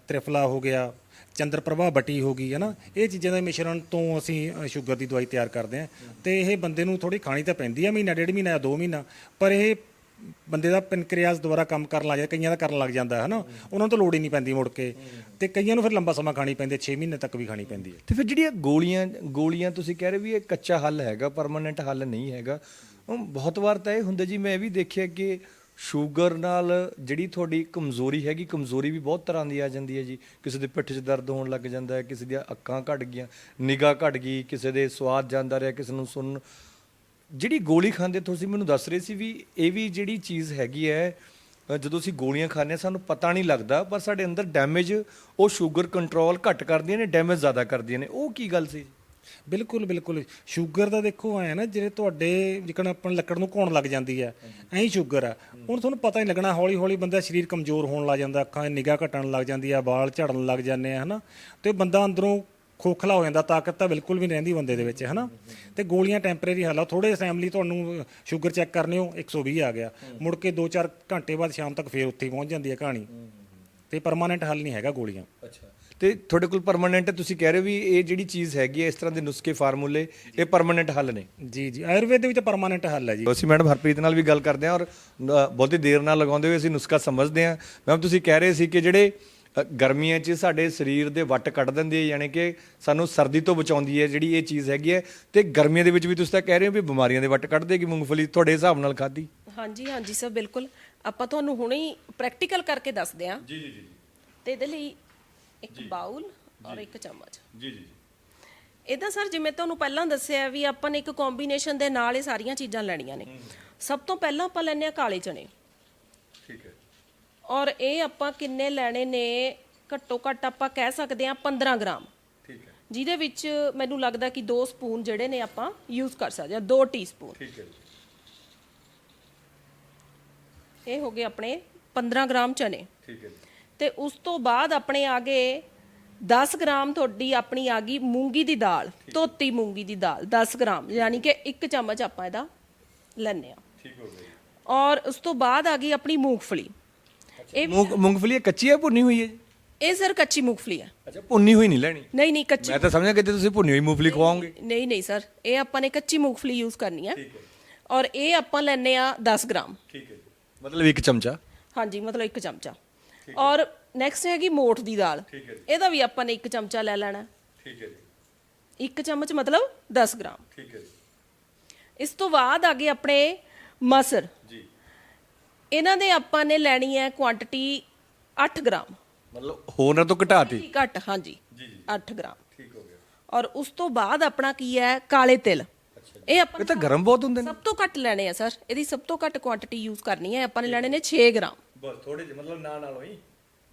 ਤ੍ਰਿਫਲਾ ਹੋ ਗਿਆ, ਚੰਦਰ ਪ੍ਰਭਾ ਬਟੀ ਹੋ ਗਈ ਹੈ ਨਾ ਇਹ ਚੀਜ਼ਾਂ ਦੇ ਮਿਸ਼ਰਣ ਤੋਂ ਅਸੀਂ ਸ਼ੂਗਰ ਦੀ ਦਵਾਈ ਤਿਆਰ ਕਰਦੇ ਹਾਂ। ਤੇ ਇਹ ਬੰਦੇ ਨੂੰ ਥੋੜੀ ਖਾਣੀ ਤਾਂ ਪੈਂਦੀ ਆ, ਮਹੀਨਾ, ਡੇਢ ਮਹੀਨਾ ਜਾਂ ਦੋ ਮਹੀਨਾ, ਪਰ ਇਹ ਬੰਦੇ ਦਾ ਪੈਨਕ੍ਰੀਆਸ ਦੁਬਾਰਾ ਕੰਮ ਕਰਨ ਲੱਗ ਜਾਂਦਾ, ਕਈਆਂ ਦਾ ਕਰਨ ਲੱਗ ਜਾਂਦਾ ਹੈ ਨਾ ਉਹਨਾਂ ਨੂੰ ਤਾਂ ਲੋੜ ਹੀ ਨਹੀਂ ਪੈਂਦੀ ਮੁੜ ਕੇ। ਤੇ ਕਈਆਂ ਨੂੰ ਫਿਰ ਲੰਬਾ ਸਮਾਂ ਖਾਣੀ ਪੈਂਦੀ 6 ਮਹੀਨੇ ਤੱਕ ਵੀ ਖਾਣੀ ਪੈਂਦੀ ਹੈ। ਤੇ ਫਿਰ ਜਿਹੜੀਆਂ ਗੋਲੀਆਂ ਗੋਲੀਆਂ ਤੁਸੀਂ ਕਹਿ ਰਹੇ ਵੀ ਇਹ ਕੱਚਾ ਹੱਲ ਹੈਗਾ, ਪਰਮਨੈਂਟ ਹੱਲ ਨਹੀਂ ਹੈਗਾ, ਉਹ ਬਹੁਤ ਵਾਰ ਤਾਂ ਇਹ ਹੁੰਦਾ ਜੀ, ਮੈਂ ਇਹ ਵੀ ਦੇਖਿਆ ਕਿ ਸ਼ੂਗਰ ਨਾਲ ਜਿਹੜੀ ਤੁਹਾਡੀ ਕਮਜ਼ੋਰੀ ਹੈਗੀ, ਕਮਜ਼ੋਰੀ ਵੀ ਬਹੁਤ ਤਰ੍ਹਾਂ ਦੀ ਆ ਜਾਂਦੀ ਹੈ ਜੀ। ਕਿਸੇ ਦੇ ਪਿੱਠ 'ਚ ਦਰਦ ਹੋਣ ਲੱਗ ਜਾਂਦਾ ਹੈ, ਕਿਸੇ ਦੀਆਂ ਅੱਖਾਂ ਘਟ ਗਈਆਂ, ਨਿਗਾਹ ਘਟ ਗਈ, ਕਿਸੇ ਦੇ ਸਵਾਦ ਜਾਂਦਾ ਰਿਹਾ, ਕਿਸੇ ਨੂੰ ਸੁਣ ਜਿਹੜੀ ਗੋਲੀ ਖਾਂਦੇ ਤੁਸੀਂ ਮੈਨੂੰ ਦੱਸ ਰਹੇ ਸੀ ਵੀ ਇਹ ਵੀ ਜਿਹੜੀ ਚੀਜ਼ ਹੈਗੀ ਹੈ ਜਦੋਂ ਅਸੀਂ ਗੋਲੀਆਂ ਖਾਂਦੇ ਹਾਂ, ਸਾਨੂੰ ਪਤਾ ਨਹੀਂ ਲੱਗਦਾ, ਪਰ ਸਾਡੇ ਅੰਦਰ ਡੈਮੇਜ ਉਹ ਸ਼ੂਗਰ ਕੰਟਰੋਲ ਘੱਟ ਕਰਦੀਆਂ ਨੇ ਡੈਮੇਜ ਜ਼ਿਆਦਾ ਕਰਦੀਆਂ ਨੇ। ਉਹ ਕੀ ਗੱਲ ਸੀ? ਬਿਲਕੁਲ ਬਿਲਕੁਲ। ਸ਼ੂਗਰ ਦਾ ਦੇਖੋ ਐ ਨਾ, ਜਿਹੜੇ ਤੁਹਾਡੇ ਜਿਕਣ ਆਪਾਂ ਲੱਕੜ ਨੂੰ ਘੋਣ ਲੱਗ ਜਾਂਦੀ ਹੈ ਐਂ ਸ਼ੂਗਰ ਆ। ਹੁਣ ਤੁਹਾਨੂੰ ਪਤਾ ਹੀ ਲੱਗਣਾ ਹੌਲੀ ਹੌਲੀ ਬੰਦਾ ਸਰੀਰ ਕਮਜ਼ੋਰ ਹੋਣ ਲੱਗ ਜਾਂਦਾ, ਅੱਖਾਂ ਦੀ ਨਿਗਾਹ ਘਟਣ ਲੱਗ ਜਾਂਦੀ ਆ, ਵਾਲ ਝੜਨ ਲੱਗ ਜਾਂਦੇ ਆ, ਹਨਾ? ਤੇ ਬੰਦਾ ਅੰਦਰੋਂ ਖੋਖਲਾ ਹੋ ਜਾਂਦਾ, ਤਾਕਤ ਤਾਂ ਬਿਲਕੁਲ ਵੀ ਨਹੀਂ ਰਹਿੰਦੀ ਬੰਦੇ ਦੇ ਵਿੱਚ, ਹਨਾ? ਤੇ ਗੋਲੀਆਂ ਟੈਂਪਰੇਰੀ ਹੱਲ ਆ। ਥੋੜੇ ਟਾਈਮ ਲਈ ਤੁਹਾਨੂੰ ਸ਼ੂਗਰ ਚੈੱਕ ਕਰਨੇ ਹੋ 120 ਆ ਗਿਆ। ਮੁੜ ਕੇ 2-4 ਘੰਟੇ ਬਾਅਦ ਸ਼ਾਮ ਤੱਕ ਫੇਰ ਉੱਥੇ ਹੀ ਪਹੁੰਚ ਜਾਂਦੀ ਹੈ ਕਹਾਣੀ। ਤੇ ਪਰਮਾਨੈਂਟ ਹੱਲ ਨਹੀਂ ਹੈਗਾ ਗੋਲੀਆਂ। ਅੱਛਾ। ਤੇ ਤੁਹਾਡੇ ਕੋਲ ਪਰਮਨੈਂਟ ਤੁਸੀਂ ਕਹਿ ਰਹੇ ਹੋ ਵੀ ਇਹ ਜਿਹੜੀ ਚੀਜ਼ ਹੈਗੀ ਹੈ ਇਸ ਤਰ੍ਹਾਂ ਦੇ ਨੁਸਖੇ ਫਾਰਮੂਲੇ ਇਹ ਪਰਮਨੈਂਟ ਹੱਲ ਨੇ। ਜੀ ਜੀ। ਆਯੁਰਵੇਦ ਦੇ ਵਿੱਚ ਪਰਮਾਨੈਂਟ ਹੱਲ ਹੈ ਜੀ। ਅਸੀਂ ਮੈਡਮ ਹਰਪ੍ਰੀਤ ਨਾਲ ਵੀ ਗੱਲ ਕਰਦੇ ਹਾਂ ਔਰ ਅ, ਬਹੁਤੀ ਦੇਰ ਨਾਲ ਲਗਾਉਂਦੇ ਹੋਏ ਅਸੀਂ ਨੁਸਖਾ ਸਮਝਦੇ ਹਾਂ। ਮੈਮ ਤੁਸੀਂ ਕਹਿ ਰਹੇ ਸੀ ਕਿ ਜਿਹੜੇ ਅ, ਗਰਮੀਆਂ 'ਚ ਸਾਡੇ ਸਰੀਰ ਦੇ ਵੱਟ ਕੱਢ ਦਿੰਦੀ ਹੈ ਯਾਨੀ ਕਿ ਸਾਨੂੰ ਸਰਦੀ ਤੋਂ ਬਚਾਉਂਦੀ ਹੈ ਜਿਹੜੀ ਇਹ ਚੀਜ਼ ਹੈਗੀ ਹੈ ਤੇ ਗਰਮੀਆਂ ਦੇ ਵਿੱਚ ਵੀ ਤੁਸੀਂ ਤਾਂ ਕਹਿ ਰਹੇ ਹੋ ਵੀ ਬਿਮਾਰੀਆਂ ਦੇ ਵੱਟ ਕੱਢ ਦੇਗੀ ਮੂੰਗਫਲੀ ਤੁਹਾਡੇ ਹਿਸਾਬ ਨਾਲ ਖਾਦੀ ਹਾਂਜੀ ਹਾਂਜੀ ਸਰ ਬਿਲਕੁਲ। ਆਪਾਂ ਤੁਹਾਨੂੰ ਹੁਣੇ ਹੀ ਪ੍ਰੈਕਟੀਕਲ ਕਰਕੇ ਦੱਸਦੇ ਹਾਂ। ਜੀ ਜੀ ਜੀ। ਤੇ ਇਹਦੇ ਲਈ ਇੱਕ ਬਾਉਲ ਔਰ ਇੱਕ ਚਮਚ। ਜੀ ਜੀ ਇਹਦਾ ਸਰ ਜਿਵੇਂ ਤੁਹਾਨੂੰ ਪਹਿਲਾਂ ਦੱਸਿਆ ਵੀ ਆਪਾਂ ਨੇ ਇੱਕ ਕੰਬੀਨੇਸ਼ਨ ਦੇ ਨਾਲ ਇਹ ਸਾਰੀਆਂ ਚੀਜ਼ਾਂ ਲੈਣੀਆਂ ਨੇ। ਸਭ ਤੋਂ ਪਹਿਲਾਂ ਆਪਾਂ ਲੈਣੇ ਆ ਕਾਲੇ ਚਨੇ। ਠੀਕ ਹੈ। ਔਰ ਇਹ ਆਪਾਂ ਕਿੰਨੇ ਲੈਣੇ ਨੇ? ਘੱਟੋ ਘੱਟ ਆਪਾਂ ਕਹਿ ਸਕਦੇ ਆ 15 ਗ੍ਰਾਮ। ਠੀਕ ਹੈ। ਜਿਹਦੇ ਵਿੱਚ ਮੈਨੂੰ ਲੱਗਦਾ ਕਿ 2 ਸਪੂਨ ਜਿਹੜੇ ਨੇ ਆਪਾਂ ਯੂਜ਼ ਕਰ ਸਕਦੇ ਆ 2 ਟੀਸਪੂਨ ਠੀਕ ਹੈ ਇਹ ਹੋ ਗਏ ਆਪਣੇ 15 ਗ੍ਰਾਮ ਚਨੇ। ਠੀਕ ਹੈ ਤੇ ਉਸ ਤੋਂ ਬਾਅਦ ਆਪਣੇ ਆ ਗਏ 10 ਗ੍ਰਾਮ ਤੁਹਾਡੀ ਆਪਣੀ ਆ ਗਈ ਮੂੰਗੀ ਦੀ ਦਾਲ ਧੋਤੀ ਮੂੰਗੀ ਦੀ ਦਾਲ 10 ਗ੍ਰਾਮ ਯਾਨੀ ਕਿ 1 ਚਮਚ ਆਪਾਂ ਇਹਦਾ ਲੈਣੇ ਆ ਠੀਕ ਹੋ ਗਿਆ। ਔਰ ਉਸ ਤੋਂ ਬਾਅਦ ਆ ਗਈ ਆਪਣੀ ਮੂੰਗਫਲੀ। ਇਹ ਮੂੰਗ ਮੂੰਗਫਲੀ ਇਹ ਕੱਚੀ ਹੈ ਭੁੰਨੀ ਹੋਈ ਹੈ ਜੀ? ਇਹ ਸਰ ਕੱਚੀ ਮੂੰਗਫਲੀ ਹੈ। ਅੱਛਾ ਭੁੰਨੀ ਹੋਈ ਨਹੀਂ ਲੈਣੀ? ਨਹੀਂ ਨਹੀਂ ਕੱਚੀ ਮੈਂ ਤਾਂ ਸਮਝਿਆ ਕਿ ਤੁਸੀਂ ਭੁੰਨੀ ਹੋਈ ਮੂੰਗਫਲੀ ਖਵਾਓਗੇ। ਨਹੀਂ ਨਹੀਂ ਸਰ ਇਹ ਆਪਾਂ ਨੇ ਕੱਚੀ ਮੂੰਗਫਲੀ ਯੂਜ਼ ਕਰਨੀ ਹੈ। ਔਰ ਇਹ ਆਪਾਂ ਲੈਣੇ ਆ 10 ਗ੍ਰਾਮ। ਠੀਕ ਹੈ ਮਤਲਬ ਇੱਕ ਚਮਚਾ? ਹਾਂਜੀ ਮਤਲਬ 1 ਚਮਚਾ। ਔਰ ਨੈਕਸਟ ਹੈਗੀ ਮੋਠ ਦੀ ਦਾਲ। ਠੀਕ ਹੈ ਜੀ। ਇਹਦਾ ਵੀ ਆਪਾਂ ਨੇ 1 ਚਮਚਾ ਲੈ ਲੈਣਾ। ਠੀਕ ਹੈ ਜੀ। 1 ਚਮਚ ਮਤਲਬ 10 ਗ੍ਰਾਮ। ਠੀਕ ਹੈ ਜੀ। ਇਸ ਤੋਂ ਬਾਅਦ ਆ ਗਏ ਆਪਣੇ ਮਸਰ। ਜੀ। ਇਹਨਾਂ ਦੇ ਆਪਾਂ ਨੇ ਲੈਣੀ ਹੈ ਕੁਆਂਟੀਟੀ 8 ਗ੍ਰਾਮ। ਮਤਲਬ ਹੋਰ ਨਾ ਤੋਂ ਘਟਾਤੀ। ਘੱਟ ਹਾਂਜੀ। ਜੀ, ਜੀ। 8 ਗ੍ਰਾਮ। ਠੀਕ ਹੋ ਗਿਆ। ਔਰ ਉਸ ਤੋਂ ਬਾਅਦ ਆਪਣਾ ਕੀ ਹੈ? ਕਾਲੇ ਤਿਲ। ਇਹ ਆਪਾਂ ਇਹ ਤਾਂ ਗਰਮ ਬਹੁਤ ਹੁੰਦੇ ਨੇ। ਸਭ ਤੋਂ ਘੱਟ ਲੈਣੇ ਆ ਸਰ। ਇਹਦੀ ਸਭ ਤੋਂ ਘੱਟ ਕੁਆਂਟੀਟੀ ਯੂਜ਼ ਕਰਨੀ ਹੈ। ਆਪਾਂ ਨੇ ਲੈਣੇ ਨੇ 6 ਗ੍ਰਾਮ। ਬਸ ਥੋੜੇ ਜਿਹੇ ਮਤਲਬ ਨਾ ਨਾਲੋਂ ਹੀ।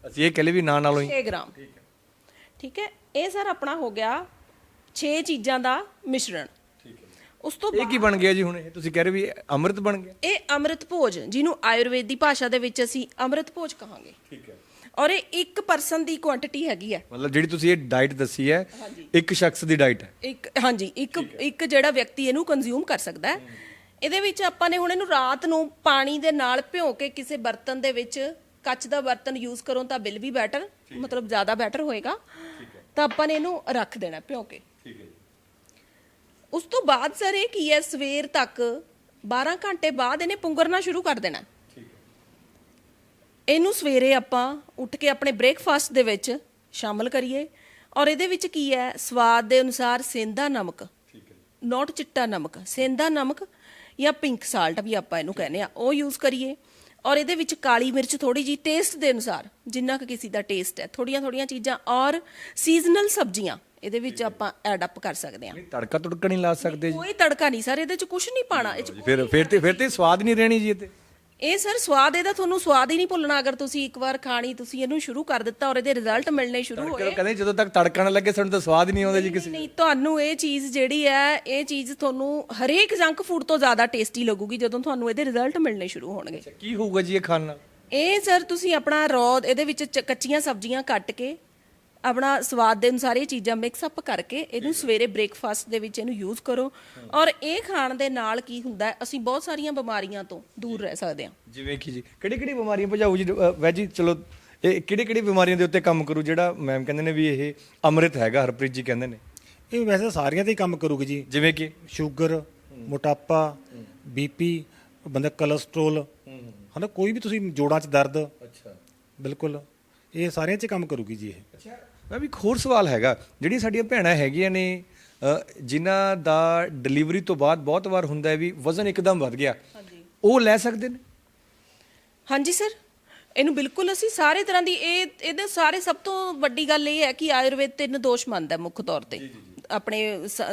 ਅਸੀਂ ਇਹ ਕਹਿੰਦੇ ਵੀ ਨਾ ਨਾਲੋਂ ਹੀ। 6 ਗ੍ਰਾਮ। ਠੀਕ ਹੈ। ਇਹ ਸਰ ਆਪਣਾ ਹੋ ਗਿਆ 6 ਚੀਜ਼ਾਂ ਦਾ ਮਿਸ਼ਰਣ। ਠੀਕ ਹੈ। ਉਸ ਤੋਂ ਇਹ ਕੀ ਬਣ ਗਿਆ ਜੀ ਹੁਣ ਇਹ? ਤੁਸੀਂ ਕਹਿ ਰਹੇ ਵੀ ਇਹ ਅੰਮ੍ਰਿਤ ਬਣ ਗਿਆ? ਇਹ ਅੰਮ੍ਰਿਤ ਭੋਜ ਜਿਹਨੂੰ ਆਯੁਰਵੇਦ ਦੀ ਭਾਸ਼ਾ ਦੇ ਵਿੱਚ ਅਸੀਂ ਅੰਮ੍ਰਿਤ ਭੋਜ ਕਹਾਂਗੇ। ਠੀਕ ਹੈ। ਔਰ ਇਹ ਇੱਕ ਪਰਸਨ ਦੀ ਕੁਆਂਟੀਟੀ ਹੈਗੀ ਹੈ। ਮਤਲਬ ਜਿਹੜੀ ਤੁਸੀਂ ਇਹ ਡਾਈਟ ਦੱਸੀ ਹੈ ਇੱਕ ਸ਼ਖਸ ਦੀ ਡਾਈਟ ਹੈ। ਇੱਕ ਹਾਂਜੀ ਇੱਕ ਇੱਕ ਜਿਹੜਾ ਵਿਅਕਤੀ ਇਹਨੂੰ ਕੰਜ਼ਿਊਮ ਕਰ ਸਕਦਾ ਹੈ। ਇਹਦੇ ਵਿੱਚ ਆਪਾਂ ਨੇ ਹੁਣ ਇਹਨੂੰ ਰਾਤ ਨੂੰ ਪਾਣੀ ਦੇ ਨਾਲ ਭਿਓ ਕੇ ਕਿਸੇ ਬਰਤਨ ਦੇ ਵਿੱਚ ਕੱਚ ਦਾ ਬਰਤਨ ਯੂਜ਼ ਕਰੋ ਤਾਂ ਬਿਲ ਵੀ ਬੈਟਰ ਮਤਲਬ ਜ਼ਿਆਦਾ ਬੈਟਰ ਹੋਏਗਾ। ਤਾਂ ਆਪਾਂ ਨੇ ਇਹਨੂੰ ਰੱਖ ਦੇਣਾ ਭਿਓ ਕੇ। ਠੀਕ ਹੈ ਉਸ ਤੋਂ ਬਾਅਦ ਸਰ ਇਹ ਕੀ ਹੈ? ਸਵੇਰ ਤੱਕ 12 ਘੰਟੇ ਬਾਅਦ ਇਹਨੇ ਪੁੰਗਰਨਾ ਸ਼ੁਰੂ ਕਰ ਦੇਣਾ। ਇਹਨੂੰ ਸਵੇਰੇ ਆਪਾਂ ਉੱਠ ਕੇ ਆਪਣੇ ਬ੍ਰੇਕਫਾਸਟ ਦੇ ਵਿੱਚ ਸ਼ਾਮਲ ਕਰੀਏ। ਔਰ ਇਹਦੇ ਵਿੱਚ ਕੀ ਹੈ? ਸਵਾਦ ਦੇ ਅਨੁਸਾਰ ਸੇਂਦਾ ਨਮਕ ਠੀਕ ਹੈ ਨੋਟ ਚਿੱਟਾ ਨਮਕ ਸੇਂਦਾ ਨਮਕ ਜਾਂ ਪਿੰਕ ਸਾਲਟ ਵੀ ਆਪਾਂ ਇਹਨੂੰ ਕਹਿੰਦੇ ਆ ਉਹ ਯੂਜ਼ ਕਰੀਏ। ਔਰ ਇਹਦੇ ਵਿੱਚ ਕਾਲੀ ਮਿਰਚ ਥੋੜੀ ਜੀ ਟੇਸਟ ਦੇ ਅਨੁਸਾਰ ਜਿੰਨਾ ਕੁ ਕਿਸੇ ਦਾ ਟੇਸਟ ਹੈ ਥੋੜੀਆਂ ਥੋੜੀਆਂ ਚੀਜ਼ਾਂ ਔਰ ਸੀਜ਼ਨਲ ਸਬਜ਼ੀਆਂ ਇਹਦੇ ਵਿੱਚ ਆਪਾਂ ਐਡ ਅਪ ਕਰ ਸਕਦੇ ਹਾਂ। ਤੜਕਾ ਤੁੜਕਾ ਨਹੀਂ ਲਾ ਸਕਦੇ ਜੀ। ਕੋਈ ਤੜਕਾ ਨਹੀਂ ਸਰ ਇਹਦੇ ਚ ਕੁਝ ਨਹੀਂ ਪਾਣਾ ਇਹ ਚ ਫਿਰ ਫਿਰ ਤੇ ਫਿਰ ਤੇ ਸਵਾਦ ਨਹੀਂ ਰਹਿਣੀ ਜੀ ਇਹ ਤੇ। ਇਹ ਸਰ ਸਵਾਦ ਇਹਦਾ ਤੁਹਾਨੂੰ ਸਵਾਦ ਹੀ ਨਹੀਂ ਭੁੱਲਣਾ ਅਗਰ ਤੁਸੀਂ ਇੱਕ ਵਾਰ ਖਾਣੀ ਤੁਸੀਂ ਇਹਨੂੰ ਸ਼ੁਰੂ ਕਰ ਦਿੱਤਾ ਔਰ ਇਹਦੇ ਰਿਜ਼ਲਟ ਮਿਲਣੇ ਸ਼ੁਰੂ ਹੋਏ। ਕਹਿੰਦੇ ਜਦੋਂ ਤੱਕ ਤੜਕਾ ਨਾ ਲੱਗੇ ਸਾਨੂੰ ਤਾਂ ਸਵਾਦ ਹੀ ਨਹੀਂ ਆਉਂਦਾ ਜੀ ਕਿਸੇ ਨਹੀਂ ਤੁਹਾਨੂੰ ਇਹ ਚੀਜ਼ ਜਿਹੜੀ ਹੈ ਇਹ ਚੀਜ਼ ਤੁਹਾਨੂੰ ਹਰੇਕ ਜੰਕ ਫੂਡ ਤੋਂ ਜ਼ਿਆਦਾ ਟੇਸਟੀ ਲੱਗੂਗੀ ਜਦੋਂ ਤੁਹਾਨੂੰ ਇਹਦੇ ਰਿਜ਼ਲਟ ਮਿਲਣੇ ਸ਼ੁਰੂ ਹੋਣਗੇ। ਕੀ ਹੋਊਗਾ ਜੀ ਇਹ ਖਾਣ ਨਾਲ? ਇਹ ਸਰ ਤੁਸੀਂ ਆਪਣਾ ਰੌ ਇਹਦੇ ਵਿੱਚ ਚ- ਕੱਚੀਆਂ ਸਬਜ਼ੀਆਂ ਕੱਟ ਕੇ ਆਪਣਾ ਸਵਾਦ ਦੇ ਅਨੁਸਾਰ ਇਹ ਚੀਜ਼ਾਂ ਮਿਕਸ ਅਪ ਕਰਕੇ ਇਹਨੂੰ ਸਵੇਰੇ ਬ੍ਰੇਕਫਾਸਟ ਦੇ ਵਿੱਚ ਇਹਨੂੰ ਯੂਜ਼ ਕਰੋ। ਔਰ ਇਹ ਖਾਣ ਦੇ ਨਾਲ ਕੀ ਹੁੰਦਾ ਅਸੀਂ ਬਹੁਤ ਸਾਰੀਆਂ ਬਿਮਾਰੀਆਂ ਤੋਂ ਦੂਰ ਰਹਿ ਸਕਦੇ ਹਾਂ। ਜਿਵੇਂ ਕਿ ਜੀ ਕਿਹੜੀ ਕਿਹੜੀ ਬਿਮਾਰੀਆਂ ਭਜਾਊ ਜੀ? ਵੈਜੀ ਚਲੋ ਇਹ ਕਿਹੜੀ ਕਿਹੜੀ ਬਿਮਾਰੀਆਂ ਦੇ ਉੱਤੇ ਕੰਮ ਕਰੂ ਜਿਹੜਾ ਮੈਮ ਕਹਿੰਦੇ ਨੇ ਵੀ ਇਹ ਅੰਮ੍ਰਿਤ ਹੈਗਾ ਹਰਪ੍ਰੀਤ ਜੀ ਕਹਿੰਦੇ ਨੇ। ਇਹ ਵੈਸੇ ਸਾਰੀਆਂ ਤੇ ਹੀ ਕੰਮ ਕਰੂਗੀ ਜੀ। ਜਿਵੇਂ ਕਿ? ਸ਼ੂਗਰ ਮੋਟਾਪਾ ਬੀਪੀ ਬੰਦਾ ਕੋਲੇਸਟ੍ਰੋਲ ਹਨਾ ਕੋਈ ਵੀ ਤੁਸੀਂ ਜੋੜਾਂ 'ਚ ਦਰਦ ਅੱਛਾ। ਬਿਲਕੁਲ ਇਹ ਸਾਰਿਆਂ 'ਚ ਕੰਮ ਕਰੂਗੀ ਜੀ ਇਹ। ਅੱਛਾ ਮੈਂ ਵੀ ਹੋਰ ਸਵਾਲ ਹੈਗਾ। ਜਿਹੜੀਆਂ ਸਾਡੀਆਂ ਭੈਣਾਂ ਹੈਗੀਆਂ ਨੇ ਜਿਨ੍ਹਾਂ ਦਾ ਡਿਲੀਵਰੀ ਤੋਂ ਬਾਅਦ ਬਹੁਤ ਵਾਰ ਹੁੰਦਾ ਹੈ ਵੀ ਵਜ਼ਨ ਇੱਕਦਮ ਵੱਧ ਗਿਆ। ਉਹ ਲੈ ਸਕਦੇ ਨੇ? ਹਾਂਜੀ ਸਰ ਇਹਨੂੰ ਬਿਲਕੁਲ ਅਸੀਂ ਸਾਰੇ ਤਰ੍ਹਾਂ ਦੀ ਇਹ ਇਹਦੇ ਸਾਰੇ ਸਭ ਤੋਂ ਵੱਡੀ ਗੱਲ ਇਹ ਹੈ ਕਿ ਆਯੁਰਵੇਦ ਤਿੰਨ ਦੋਸ਼ ਮੰਨਦਾ ਮੁੱਖ ਤੌਰ ਤੇ। ਆਪਣੇ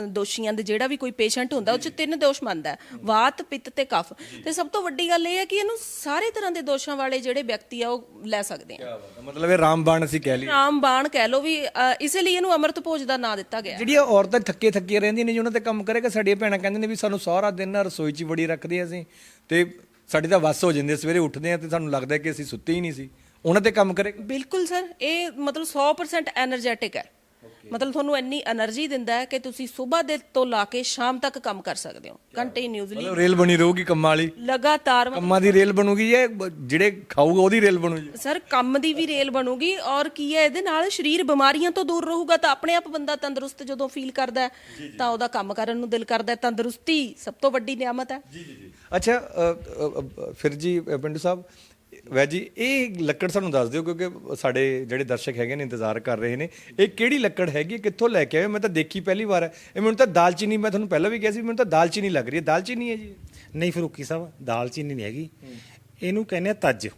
ਦੋਸ਼ੀਆਂ ਦੇ ਜਿਹੜਾ ਵੀ ਕੋਈ ਪੇਸ਼ੈਂਟ ਹੁੰਦਾ ਉਹ ਚ ਤਿੰਨ ਦੋਸ਼ ਮੰਨਦਾ ਵਾਤ ਪਿੱਤ ਤੇ ਕਫ। ਤੇ ਸਭ ਤੋਂ ਵੱਡੀ ਗੱਲ ਇਹ ਹੈ ਕਿ ਇਹਨੂੰ ਸਾਰੇ ਤਰ੍ਹਾਂ ਦੇ ਦੋਸ਼ਾਂ ਵਾਲੇ ਜਿਹੜੇ ਵਿਅਕਤੀ ਆ ਉਹ ਲੈ ਸਕਦੇ ਆ। ਮਤਲਬ ਇਹ ਰਾਮਬਾਣ ਅਸੀਂ ਕਹਿ ਲਈਏ। ਰਾਮਬਾਣ ਕਹਿ ਲੋ ਵੀ ਇਸੇ ਲਈ ਇਹਨੂੰ ਅਮਰਤ ਭੋਜ ਦਾ ਨਾਂ ਦਿੱਤਾ ਗਿਆ। ਜਿਹੜੀਆਂ ਔਰਤਾਂ ਥੱਕੇ ਥੱਕੀਆਂ ਰਹਿੰਦੀਆਂ ਨੇ ਜੀ ਉਹਨਾਂ ਤੇ ਕੰਮ ਕਰੇਗਾ ਸਾਡੀਆਂ ਭੈਣਾਂ ਕਹਿੰਦੇ ਨੇ ਵੀ ਸਾਨੂੰ ਸਾਰਾ ਦਿਨ ਰਸੋਈ 'ਚ ਬੜੀ ਰੱਖਦੇ ਆ ਅਸੀਂ। ਤੇ ਸਾਡੇ ਤਾਂ ਵਸ ਹੋ ਜਾਂਦੇ ਆ, ਸਵੇਰੇ ਉੱਠਦੇ ਆ ਤੇ ਸਾਨੂੰ ਲੱਗਦਾ ਕਿ ਅਸੀਂ ਸੁੱਤੇ ਹੀ ਨਹੀਂ ਸੀ। ਉਹਨਾਂ ਤੇ ਕੰਮ ਕਰੇ। ਬਿਲਕੁਲ ਸਰ ਇਹ ਮਤਲਬ 100% ਐਨਰਜੈਟਿਕ ਹੈ। ਮਤਲਬ ਤੁਹਾਨੂੰ ਇੰਨੀ એનર્ਜੀ ਦਿੰਦਾ ਹੈ ਕਿ ਤੁਸੀਂ ਸਵੇਰ ਦੇ ਤੋਂ ਲਾ ਕੇ ਸ਼ਾਮ ਤੱਕ ਕੰਮ ਕਰ ਸਕਦੇ ਹੋ। ਕੰਟੀਨਿਊਸਲੀ ਮਤਲਬ ਰੇਲ ਬਣੀ ਰਹੂਗੀ ਕੰਮਾਂ ਵਾਲੀ। ਲਗਾਤਾਰ ਕੰਮਾਂ ਦੀ ਰੇਲ ਬਣੂਗੀ ਇਹ ਜਿਹੜੇ ਖਾਊਗਾ ਉਹਦੀ ਰੇਲ ਬਣੂਗੀ? ਸਰ ਕੰਮ ਦੀ ਵੀ ਰੇਲ ਬਣੂਗੀ ਔਰ ਕੀ ਹੈ ਇਹਦੇ ਨਾਲ ਸਰੀਰ ਬਿਮਾਰੀਆਂ ਤੋਂ ਦੂਰ ਰਹੂਗਾ ਤਾਂ ਆਪਣੇ ਆਪ ਬੰਦਾ ਤੰਦਰੁਸਤ ਜਦੋਂ ਫੀਲ ਕਰਦਾ ਤਾਂ ਉਹਦਾ ਕੰਮ ਕਰਨ ਨੂੰ ਦਿਲ ਕਰਦਾ ਹੈ। ਤੰਦਰੁਸਤੀ ਸਭ ਤੋਂ ਵੱਡੀ ਨਿਆਮਤ ਹੈ। ਜੀ ਜੀ ਜੀ। ਅੱਛਾ ਫਿਰ ਜੀ ਪਿੰਡੂ ਸਾਹਿਬ ਵੈ ਜੀ ਇਹ ਲੱਕੜ ਸਾਨੂੰ ਦੱਸ ਦਿਓ ਕਿਉਂਕਿ ਸਾਡੇ ਜਿਹੜੇ ਦਰਸ਼ਕ ਹੈਗੇ ਨੇ ਇੰਤਜ਼ਾਰ ਕਰ ਰਹੇ ਨੇ। ਇਹ ਕਿਹੜੀ ਲੱਕੜ ਹੈਗੀ ਹੈ, ਕਿੱਥੋਂ ਲੈ ਕੇ ਆਏ ਹੋ? ਮੈਂ ਤਾਂ ਦੇਖੀ ਪਹਿਲੀ ਵਾਰ ਹੈ। ਇਹ ਮੈਨੂੰ ਤਾਂ ਦਾਲਚੀਨੀ ਮੈਂ ਤੁਹਾਨੂੰ ਪਹਿਲਾਂ ਵੀ ਕਿਹਾ ਸੀ ਮੈਨੂੰ ਤਾਂ ਦਾਲਚੀਨੀ ਲੱਗ ਰਹੀ ਹੈ। ਦਾਲਚੀਨੀ ਹੈ ਜੀ? ਨਹੀਂ ਫਰੂਕੀ ਸਾਹਿਬ ਦਾਲਚੀਨੀ ਨਹੀਂ ਹੈਗੀ। ਇਹਨੂੰ ਕਹਿੰਦੇ ਆ ਤੱਜ।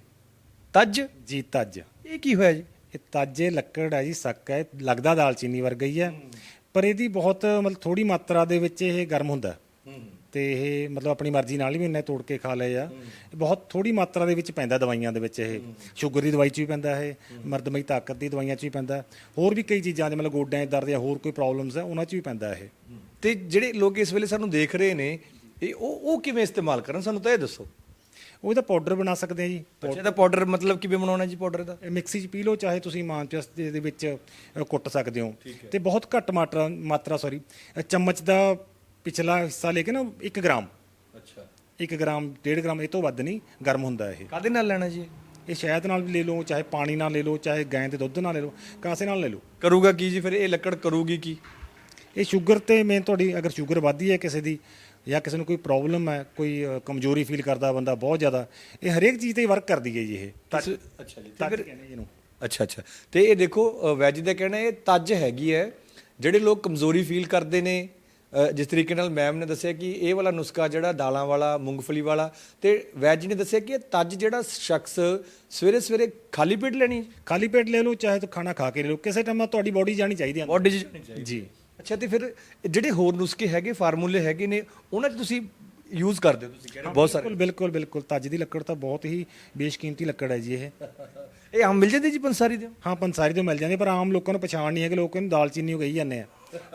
ਤੱਜ? ਜੀ ਤੱਜ। ਇਹ ਕੀ ਹੋਇਆ ਜੀ? ਇਹ ਤਾਜੇ ਲੱਕੜ ਹੈ ਜੀ ਸੱਕ ਹੈ ਲੱਗਦਾ ਦਾਲਚੀਨੀ ਵਰਗਾ ਹੀ ਹੈ। ਪਰ ਇਹਦੀ ਬਹੁਤ ਮਤਲਬ ਥੋੜੀ ਮਾਤਰਾ ਦੇ ਵਿੱਚ ਇਹ ਗਰਮ ਹੁੰਦਾ ਤੇ ਇਹ ਮਤਲਬ ਆਪਣੀ ਮਰਜ਼ੀ ਨਾਲ ਹੀ ਵੀ ਇੰਨੇ ਤੋੜ ਕੇ ਖਾ ਲਏ ਆ। ਇਹ ਬਹੁਤ ਥੋੜੀ ਮਾਤਰਾ ਦੇ ਵਿੱਚ ਪੈਂਦਾ ਦਵਾਈਆਂ ਦੇ ਵਿੱਚ ਇਹ। ਸ਼ੂਗਰ ਦੀ ਦਵਾਈ 'ਚ ਵੀ ਪੈਂਦਾ ਇਹ ਮਰਦਮਈ ਤਾਕਤ ਦੀ ਦਵਾਈਆਂ 'ਚ ਵੀ ਪੈਂਦਾ। ਹੋਰ ਵੀ ਕਈ ਚੀਜ਼ਾਂ ਜਿਵੇਂ ਮਤਲਬ ਗੋਡਿਆਂ 'ਚ ਦਰਦ ਜਾਂ ਹੋਰ ਕੋਈ ਪ੍ਰੋਬਲਮਸ ਹੈ ਉਹਨਾਂ 'ਚ ਵੀ ਪੈਂਦਾ ਇਹ। ਤੇ ਜਿਹੜੇ ਲੋਕ ਇਸ ਵੇਲੇ ਸਾਨੂੰ ਦੇਖ ਰਹੇ ਨੇ ਇਹ ਉਹ ਉਹ ਕਿਵੇਂ ਇਸਤੇਮਾਲ ਕਰਨ? ਸਾਨੂੰ ਤਾਂ ਇਹ ਦੱਸੋ। ਉਹ ਇਹਦਾ ਪਾਊਡਰ ਬਣਾ ਸਕਦੇ ਆ ਜੀ। ਅੱਛਾ ਦਾ ਪਾਊਡਰ ਮਤਲਬ ਕਿਵੇਂ ਬਣਾਉਣਾ ਜੀ ਪਾਊਡਰ ਦਾ? ਇਹ ਮਿਕਸੀ 'ਚ ਪੀ ਲਓ ਚਾਹੇ ਤੁਸੀਂ ਮਾਂਚਸ ਦੇ ਦੇ ਵਿੱਚ ਅ, ਕੁੱਟ ਸਕਦੇ ਹੋ। ਤੇ ਬਹੁਤ ਘੱਟ ਮਾਤਰਾ ਮਾਤਰਾ ਸੌਰੀ ਚਮਚ ਦਾ ਪਿਛਲਾ ਹਿੱਸਾ ਲੈ ਕੇ ਨਾ 1 ਗ੍ਰਾਮ। ਅੱਛਾ। 1 ਗ੍ਰਾਮ 1.5 ਗ੍ਰਾਮ ਇਹ ਤੋਂ ਵੱਧ ਨਹੀਂ ਗਰਮ ਹੁੰਦਾ ਇਹ। ਕਾਦੇ ਨਾਲ ਲੈਣਾ ਜੀ? ਇਹ ਸ਼ਹਿਦ ਨਾਲ ਵੀ ਲੈ ਲਓ ਚਾਹੇ ਪਾਣੀ ਨਾਲ ਲੈ ਲਓ ਚਾਹੇ ਗਾਂ ਦੇ ਦੁੱਧ ਨਾਲ ਲੈ ਲਓ ਕਾਸੇ ਨਾਲ ਲੈ ਲਓ। ਕਰੂਗਾ ਕੀ ਜੀ ਫਿਰ? ਇਹ ਲੱਕੜ ਕਰੂਗੀ ਕੀ? ਇਹ ਸ਼ੂਗਰ ਤੇ ਮੇਨ ਤੁਹਾਡੀ ਅਗਰ ਸ਼ੂਗਰ ਵੱਧਦੀ ਹੈ ਕਿਸੇ ਦੀ ਜਾਂ ਕਿਸੇ ਨੂੰ ਕੋਈ ਪ੍ਰੋਬਲਮ ਹੈ ਕੋਈ ਅ, ਕਮਜ਼ੋਰੀ ਫੀਲ ਕਰਦਾ ਬੰਦਾ ਬਹੁਤ ਜ਼ਿਆਦਾ ਇਹ ਹਰੇਕ ਚੀਜ਼ ਤੇ ਵਰਕ ਕਰਦੀ ਹੈ ਜੀ ਇਹ। ਅੱਛਾ ਜੀ ਤੱਜ ਕਹਿੰਦੇ ਜੀ ਇਹਨੂੰ। ਅੱਛਾ ਅੱਛਾ। ਤੇ ਇਹ ਦੇਖੋ ਵੈਜ ਦਾ ਕਹਿਣਾ ਇਹ ਤੱਜ ਹੈਗੀ ਹੈ ਜਿਹੜੇ ਲੋਕ ਕਮਜ਼ੋਰੀ ਫੀਲ ਕਰਦੇ ਨੇ ਜਿਸ ਤਰੀਕੇ ਨਾਲ ਮੈਮ ਨੇ ਦੱਸਿਆ ਕਿ ਇਹ ਵਾਲਾ ਨੁਸਖਾ ਜਿਹੜਾ ਦਾਲਾਂ ਵਾਲਾ ਮੂੰਗਫਲੀ ਵਾਲਾ ਤੇ ਵੈਜ ਨੇ ਦੱਸਿਆ ਕਿ ਇਹ ਤੱਜ ਜਿਹੜਾ ਸ਼ਖਸ ਸਵੇਰੇ ਸਵੇਰੇ ਖਾਲੀ ਪੇਟ ਲੈਣੀ ਖਾਲੀ ਪੇਟ ਲੈ ਲਓ ਚਾਹੇ ਤਾਂ ਖਾਣਾ ਖਾ ਕੇ ਲੈ ਲਓ। ਕਿਸੇ ਟਾਈਮ ਤੁਹਾਡੀ ਬੋਡੀ ਜਾਣੀ ਚਾਹੀਦੀ ਹੈ। ਬੋਡੀ 'ਚ ਜਾਣੀ ਚਾਹੀਦੀ ਜੀ। ਅੱਛਾ ਤੇ ਫਿਰ ਜਿਹੜੇ ਹੋਰ ਨੁਸਖੇ ਹੈਗੇ ਫਾਰਮੂਲੇ ਹੈਗੇ ਨੇ ਉਹਨਾਂ 'ਚ ਤੁਸੀਂ ਯੂਜ਼ ਕਰਦੇ ਹੋ ਤੁਸੀਂ ਕਹਿੰਦੇ ਬਹੁਤ ਸਾਰੇ। ਬਿਲਕੁਲ ਬਿਲਕੁਲ ਬਿਲਕੁਲ। ਤੱਜ ਦੀ ਲੱਕੜ ਤਾਂ ਬਹੁਤ ਹੀ ਬੇਸ਼ਕੀਮਤੀ ਲੱਕੜ ਹੈ ਜੀ ਇਹ। ਇਹ ਆਮ ਮਿਲ ਜਾਂਦੀ ਜੀ ਪੰਸਾਰੀ ਦੇ ਹਾਂ ਪੰਸਾਰੀ ਤੋਂ ਮਿਲ ਜਾਂਦੇ ਪਰ ਆਮ ਲੋਕਾਂ ਨੂੰ ਪਛਾਣ ਨਹੀਂ ਹੈ ਕਿ ਲੋਕ ਇਹਨੂੰ ਦਾਲਚੀਨੀ ਕਹੀ ਜਾਂਦੇ ਆ।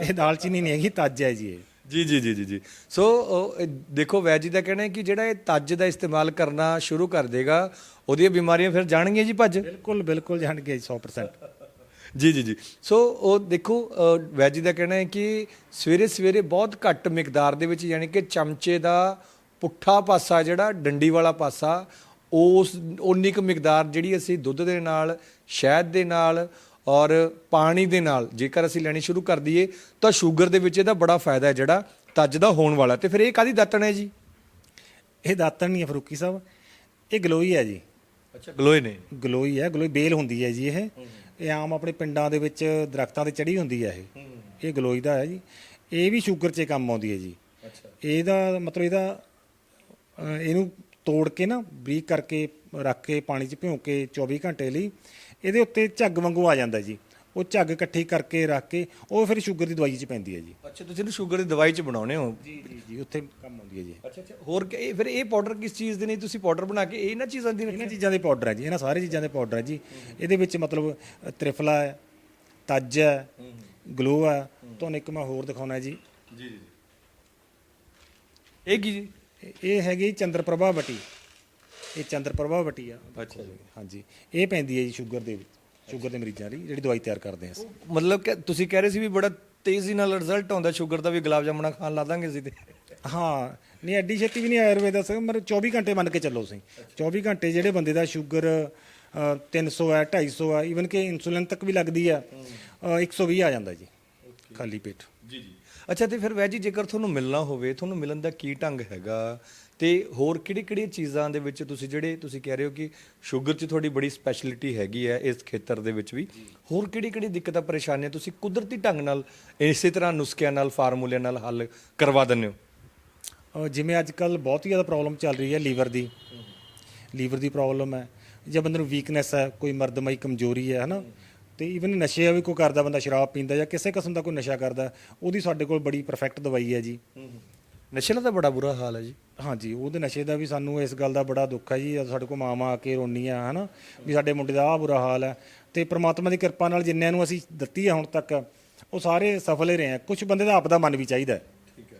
ਇਹ ਦਾਲਚੀਨੀ ਨਹੀਂ ਹੈਗੀ ਤੱਜ ਹੈ ਜੀ ਇਹ। ਜੀ ਜੀ ਜੀ ਜੀ ਜੀ। ਸੋ ਉਹ, ਇਹ ਦੇਖੋ ਵੈਜੀ ਦਾ ਕਹਿਣਾ ਹੈ ਕਿ ਜਿਹੜਾ ਇਹ ਤੱਜ ਦਾ ਇਸਤੇਮਾਲ ਕਰਨਾ ਸ਼ੁਰੂ ਕਰ ਦੇਗਾ ਉਹਦੀਆਂ ਬਿਮਾਰੀਆਂ ਫਿਰ ਜਾਣਗੀਆਂ ਜੀ ਭੱਜ? ਬਿਲਕੁਲ ਬਿਲਕੁਲ ਜਾਣ ਗਏ 100% ਜੀ ਜੀ ਜੀ। ਸੋ ਉਹ ਦੇਖੋ ਅ, ਵੈਜੀ ਦਾ ਕਹਿਣਾ ਹੈ ਕਿ ਸਵੇਰੇ ਸਵੇਰੇ ਬਹੁਤ ਘੱਟ ਮਿਕਦਾਰ ਦੇ ਵਿੱਚ ਯਾਨੀ ਕਿ ਚਮਚੇ ਦਾ ਪੁੱਠਾ ਪਾਸਾ ਜਿਹੜਾ ਡੰਡੀ ਵਾਲਾ ਪਾਸਾ ਉਸ ਉਨੀ ਕੁ ਮਿਕਦਾਰ ਜਿਹੜੀ ਅਸੀਂ ਦੁੱਧ ਦੇ ਨਾਲ ਸ਼ਹਿਦ ਦੇ ਨਾਲ ਔਰ ਪਾਣੀ ਦੇ ਨਾਲ ਜੇਕਰ ਅਸੀਂ ਲੈਣੀ ਸ਼ੁਰੂ ਕਰ ਦਈਏ ਤਾਂ ਸ਼ੂਗਰ ਦੇ ਵਿੱਚ ਇਹਦਾ ਬੜਾ ਫਾਇਦਾ ਹੈ ਜਿਹੜਾ ਤੱਜ ਦਾ ਹੋਣ ਵਾਲਾ। ਤੇ ਫਿਰ ਇਹ ਕਾਦੀ ਦਾਤਣ ਹੈ ਜੀ? ਇਹ ਦਾਤਣ ਨਹੀਂ ਹੈ ਫਰੂਕੀ ਸਾਹਿਬ ਇਹ ਗਲੋਈ ਹੈ ਜੀ। ਅੱਛਾ ਗਲੋਏ ਨੇ। ਗਲੋਈ ਹੈ ਗਲੋਈ ਬੇਲ ਹੁੰਦੀ ਹੈ ਜੀ ਇਹ। ਇਹ ਆਮ ਆਪਣੇ ਪਿੰਡਾਂ ਦੇ ਵਿੱਚ ਦਰਖਤਾਂ ਤੇ ਚੜੀ ਹੁੰਦੀ ਹੈ ਇਹ। ਇਹ ਗਲੋਈ ਦਾ ਹੈ ਜੀ। ਇਹ ਵੀ ਸ਼ੂਗਰ 'ਚ ਕੰਮ ਆਉਂਦੀ ਹੈ ਜੀ। ਅੱਛਾ। ਇਹਦਾ ਮਤਲਬ ਇਹਦਾ ਇਹਨੂੰ ਤੋੜ ਕੇ ਨਾ ਬਰੀਕ ਕਰਕੇ ਰੱਖ ਕੇ ਪਾਣੀ 'ਚ ਭਿਉਂ ਕੇ 24 ਘੰਟੇ ਲਈ ਇਹਦੇ ਉੱਤੇ ਝੱਗ ਵਾਂਗੂ ਆ ਜਾਂਦਾ ਜੀ। ਉਹ ਝੱਗ ਇਕੱਠੀ ਕਰਕੇ ਰੱਖ ਕੇ ਉਹ ਫਿਰ ਸ਼ੂਗਰ ਦੀ ਦਵਾਈ 'ਚ ਪੈਂਦੀ ਹੈ ਜੀ। ਅੱਛਾ ਤੁਸੀਂ ਇਹਨੂੰ ਸ਼ੂਗਰ ਦੀ ਦਵਾਈ ਚ ਬਣਾਉਣੇ ਹੋ? ਜੀ ਜੀ ਜੀ ਉੱਥੇ ਕੰਮ ਆਉਂਦੀ ਹੈ ਜੀ। ਅੱਛਾ ਅੱਛਾ ਹੋਰ ਕਿ- ਫਿਰ ਇਹ ਪਾਊਡਰ ਕਿਸ ਚੀਜ਼ ਦੇ ਨਹੀਂ? ਤੁਸੀਂ ਪਾਊਡਰ ਬਣਾ ਕੇ ਇਹ ਇਹਨਾਂ ਚੀਜ਼ਾਂ ਦੀ ਇਹਨਾਂ ਚੀਜ਼ਾਂ ਦੇ ਪਾਊਡਰ ਹੈ ਜੀ ਇਹਨਾਂ ਸਾਰੇ ਚੀਜ਼ਾਂ ਦੇ ਪਾਊਡਰ ਹੈ ਜੀ। ਇਹਦੇ ਵਿੱਚ ਮਤਲਬ ਤ੍ਰਿਫਲਾ ਹੈ ਤੱਜ ਹੈ ਗਲੋ ਹੈ। ਤੁਹਾਨੂੰ ਇੱਕ ਮੈਂ ਹੋਰ ਦਿਖਾਉਣਾ ਜੀ। ਜੀ ਜੀ ਇਹ ਕੀ ਜੀ? ਇਹ- ਇਹ ਹੈਗੀ ਚੰਦਰ ਪ੍ਰਭਾ ਬਟੀ। ਇਹ ਚੰਦਰ ਪ੍ਰਭਾ ਬਟੀ ਆ। ਅੱਛਾ ਜੀ। ਹਾਂਜੀ। ਇਹ ਪੈਂਦੀ ਹੈ ਜੀ ਸ਼ੂਗਰ ਦੇ ਵਿੱਚ ਸ਼ੂਗਰ ਦੇ ਮਰੀਜ਼ਾਂ ਲਈ ਜਿਹੜੀ ਦਵਾਈ ਤਿਆਰ ਕਰਦੇ ਹਾਂ ਅਸੀਂ। ਮਤਲਬ ਕਿ ਤੁਸੀਂ ਕਹਿ ਰਹੇ ਸੀ ਵੀ ਬੜਾ ਤੇਜ਼ੀ ਨਾਲ ਰਿਜ਼ਲਟ ਆਉਂਦਾ ਸ਼ੂਗਰ ਦਾ ਵੀ ਗੁਲਾਬ ਜਾਮਣਾ ਖਾਣ ਲਾ ਦਾਂਗੇ ਅਸੀਂ ਤੇ। ਹਾਂ। ਨਹੀਂ ਐਡੀ ਛੇਤੀ ਵੀ ਨਹੀਂ ਆਯੁਰਵੇਦ ਦਾ ਮਤਲਬ 24 ਘੰਟੇ ਮੰਨ ਕੇ ਚੱਲੋ ਤੁਸੀਂ। 24 ਘੰਟੇ ਜਿਹੜੇ ਬੰਦੇ ਦਾ ਸ਼ੂਗਰ ਅ, 300 ਹੈ 250 ਹੈ ਈਵਨ ਕਿ ਇਨਸੂਲਿਨ ਤੱਕ ਵੀ ਲੱਗਦੀ ਆ ਅ, 120 ਆ ਜਾਂਦਾ ਜੀ ਖਾਲੀ ਪੇਟ। ਜੀ ਜੀ। ਅੱਛਾ ਤੇ ਫਿਰ ਵੈਦ ਜੀ ਜੇਕਰ ਤੁਹਾਨੂੰ ਮਿਲਣਾ ਹੋਵੇ ਤੁਹਾਨੂੰ ਮਿਲਣ ਦਾ ਕੀ ਢੰਗ ਹੈਗਾ? ਤੇ ਹੋਰ ਕਿਹੜੀ ਕਿਹੜੀ ਚੀਜ਼ਾਂ ਦੇ ਵਿੱਚ ਤੁਸੀਂ ਜਿਹੜੇ ਤੁਸੀਂ ਕਹਿ ਰਹੇ ਹੋ ਕਿ ਸ਼ੂਗਰ 'ਚ ਤੁਹਾਡੀ ਬੜੀ ਸਪੈਸ਼ਲਿਟੀ ਹੈਗੀ ਹੈ ਇਸ ਖੇਤਰ ਦੇ ਵਿੱਚ ਵੀ, ਹੋਰ ਕਿਹੜੀ ਕਿਹੜੀ ਦਿੱਕਤਾਂ, ਪਰੇਸ਼ਾਨੀਆਂ ਤੁਸੀਂ ਕੁਦਰਤੀ ਢੰਗ ਨਾਲ ਇਸੇ ਤਰ੍ਹਾਂ ਨੁਸਖਿਆਂ ਨਾਲ, ਫਾਰਮੂਲਿਆਂ ਨਾਲ ਹੱਲ ਕਰਵਾ ਦਿੰਦੇ ਹੋ? ਜਿਵੇਂ ਅੱਜ ਕੱਲ ਬਹੁਤ ਹੀ ਜ਼ਿਆਦਾ ਪ੍ਰੋਬਲਮ ਚੱਲ ਰਹੀ ਹੈ ਲੀਵਰ ਦੀ। ਲੀਵਰ ਦੀ ਪ੍ਰੋਬਲਮ ਹੈ। ਜਾਂ ਬੰਦੇ ਨੂੰ ਵੀਕਨੈਸ ਹੈ, ਕੋਈ ਮਰਦਮਈ ਕਮਜ਼ੋਰੀ ਹੈ, ਹਨਾ? ਤੇ ਇਵਨ ਨਸ਼ੇ ਵੀ ਕੋਈ ਕਰਦਾ ਬੰਦਾ, ਸ਼ਰਾਬ ਪੀਂਦਾ ਜਾਂ ਕਿਸੇ ਕਿਸਮ ਦਾ ਕੋਈ ਨਸ਼ਾ ਕਰਦਾ, ਉਹਦੀ ਸਾਡੇ ਕੋਲ ਬੜੀ ਪਰਫੈਕਟ ਦਵਾਈ ਹੈ ਜੀ। ਨਸ਼ੇ ਦਾ ਤਾਂ ਬੜਾ ਬੁਰਾ ਹਾਲ ਹੈ ਜੀ। ਹਾਂਜੀ ਉਹਦੇ ਨਸ਼ੇ ਦਾ ਵੀ ਸਾਨੂੰ ਇਸ ਗੱਲ ਦਾ ਬੜਾ ਦੁੱਖ ਹੈ ਜੀ ਸਾਡੇ ਕੋਲ ਮਾਮਾ ਆ ਕੇ ਰੋਣੀ ਆ ਹਨਾ ਵੀ ਸਾਡੇ ਮੁੰਡੇ ਦਾ ਆਹ ਬੁਰਾ ਹਾਲ ਹੈ। ਤੇ ਪ੍ਰਮਾਤਮਾ ਦੀ ਕਿਰਪਾ ਨਾਲ ਜਿੰਨਿਆਂ ਨੂੰ ਅਸੀਂ ਦਿੱਤੀ ਹੈ ਹੁਣ ਤੱਕ ਉਹ ਸਾਰੇ ਸਫਲ ਹੀ ਰਹੇ ਆ। ਕੁਝ ਬੰਦੇ ਦਾ ਆਪਦਾ ਮਨ ਵੀ ਚਾਹੀਦਾ ਠੀਕ ਹੈ।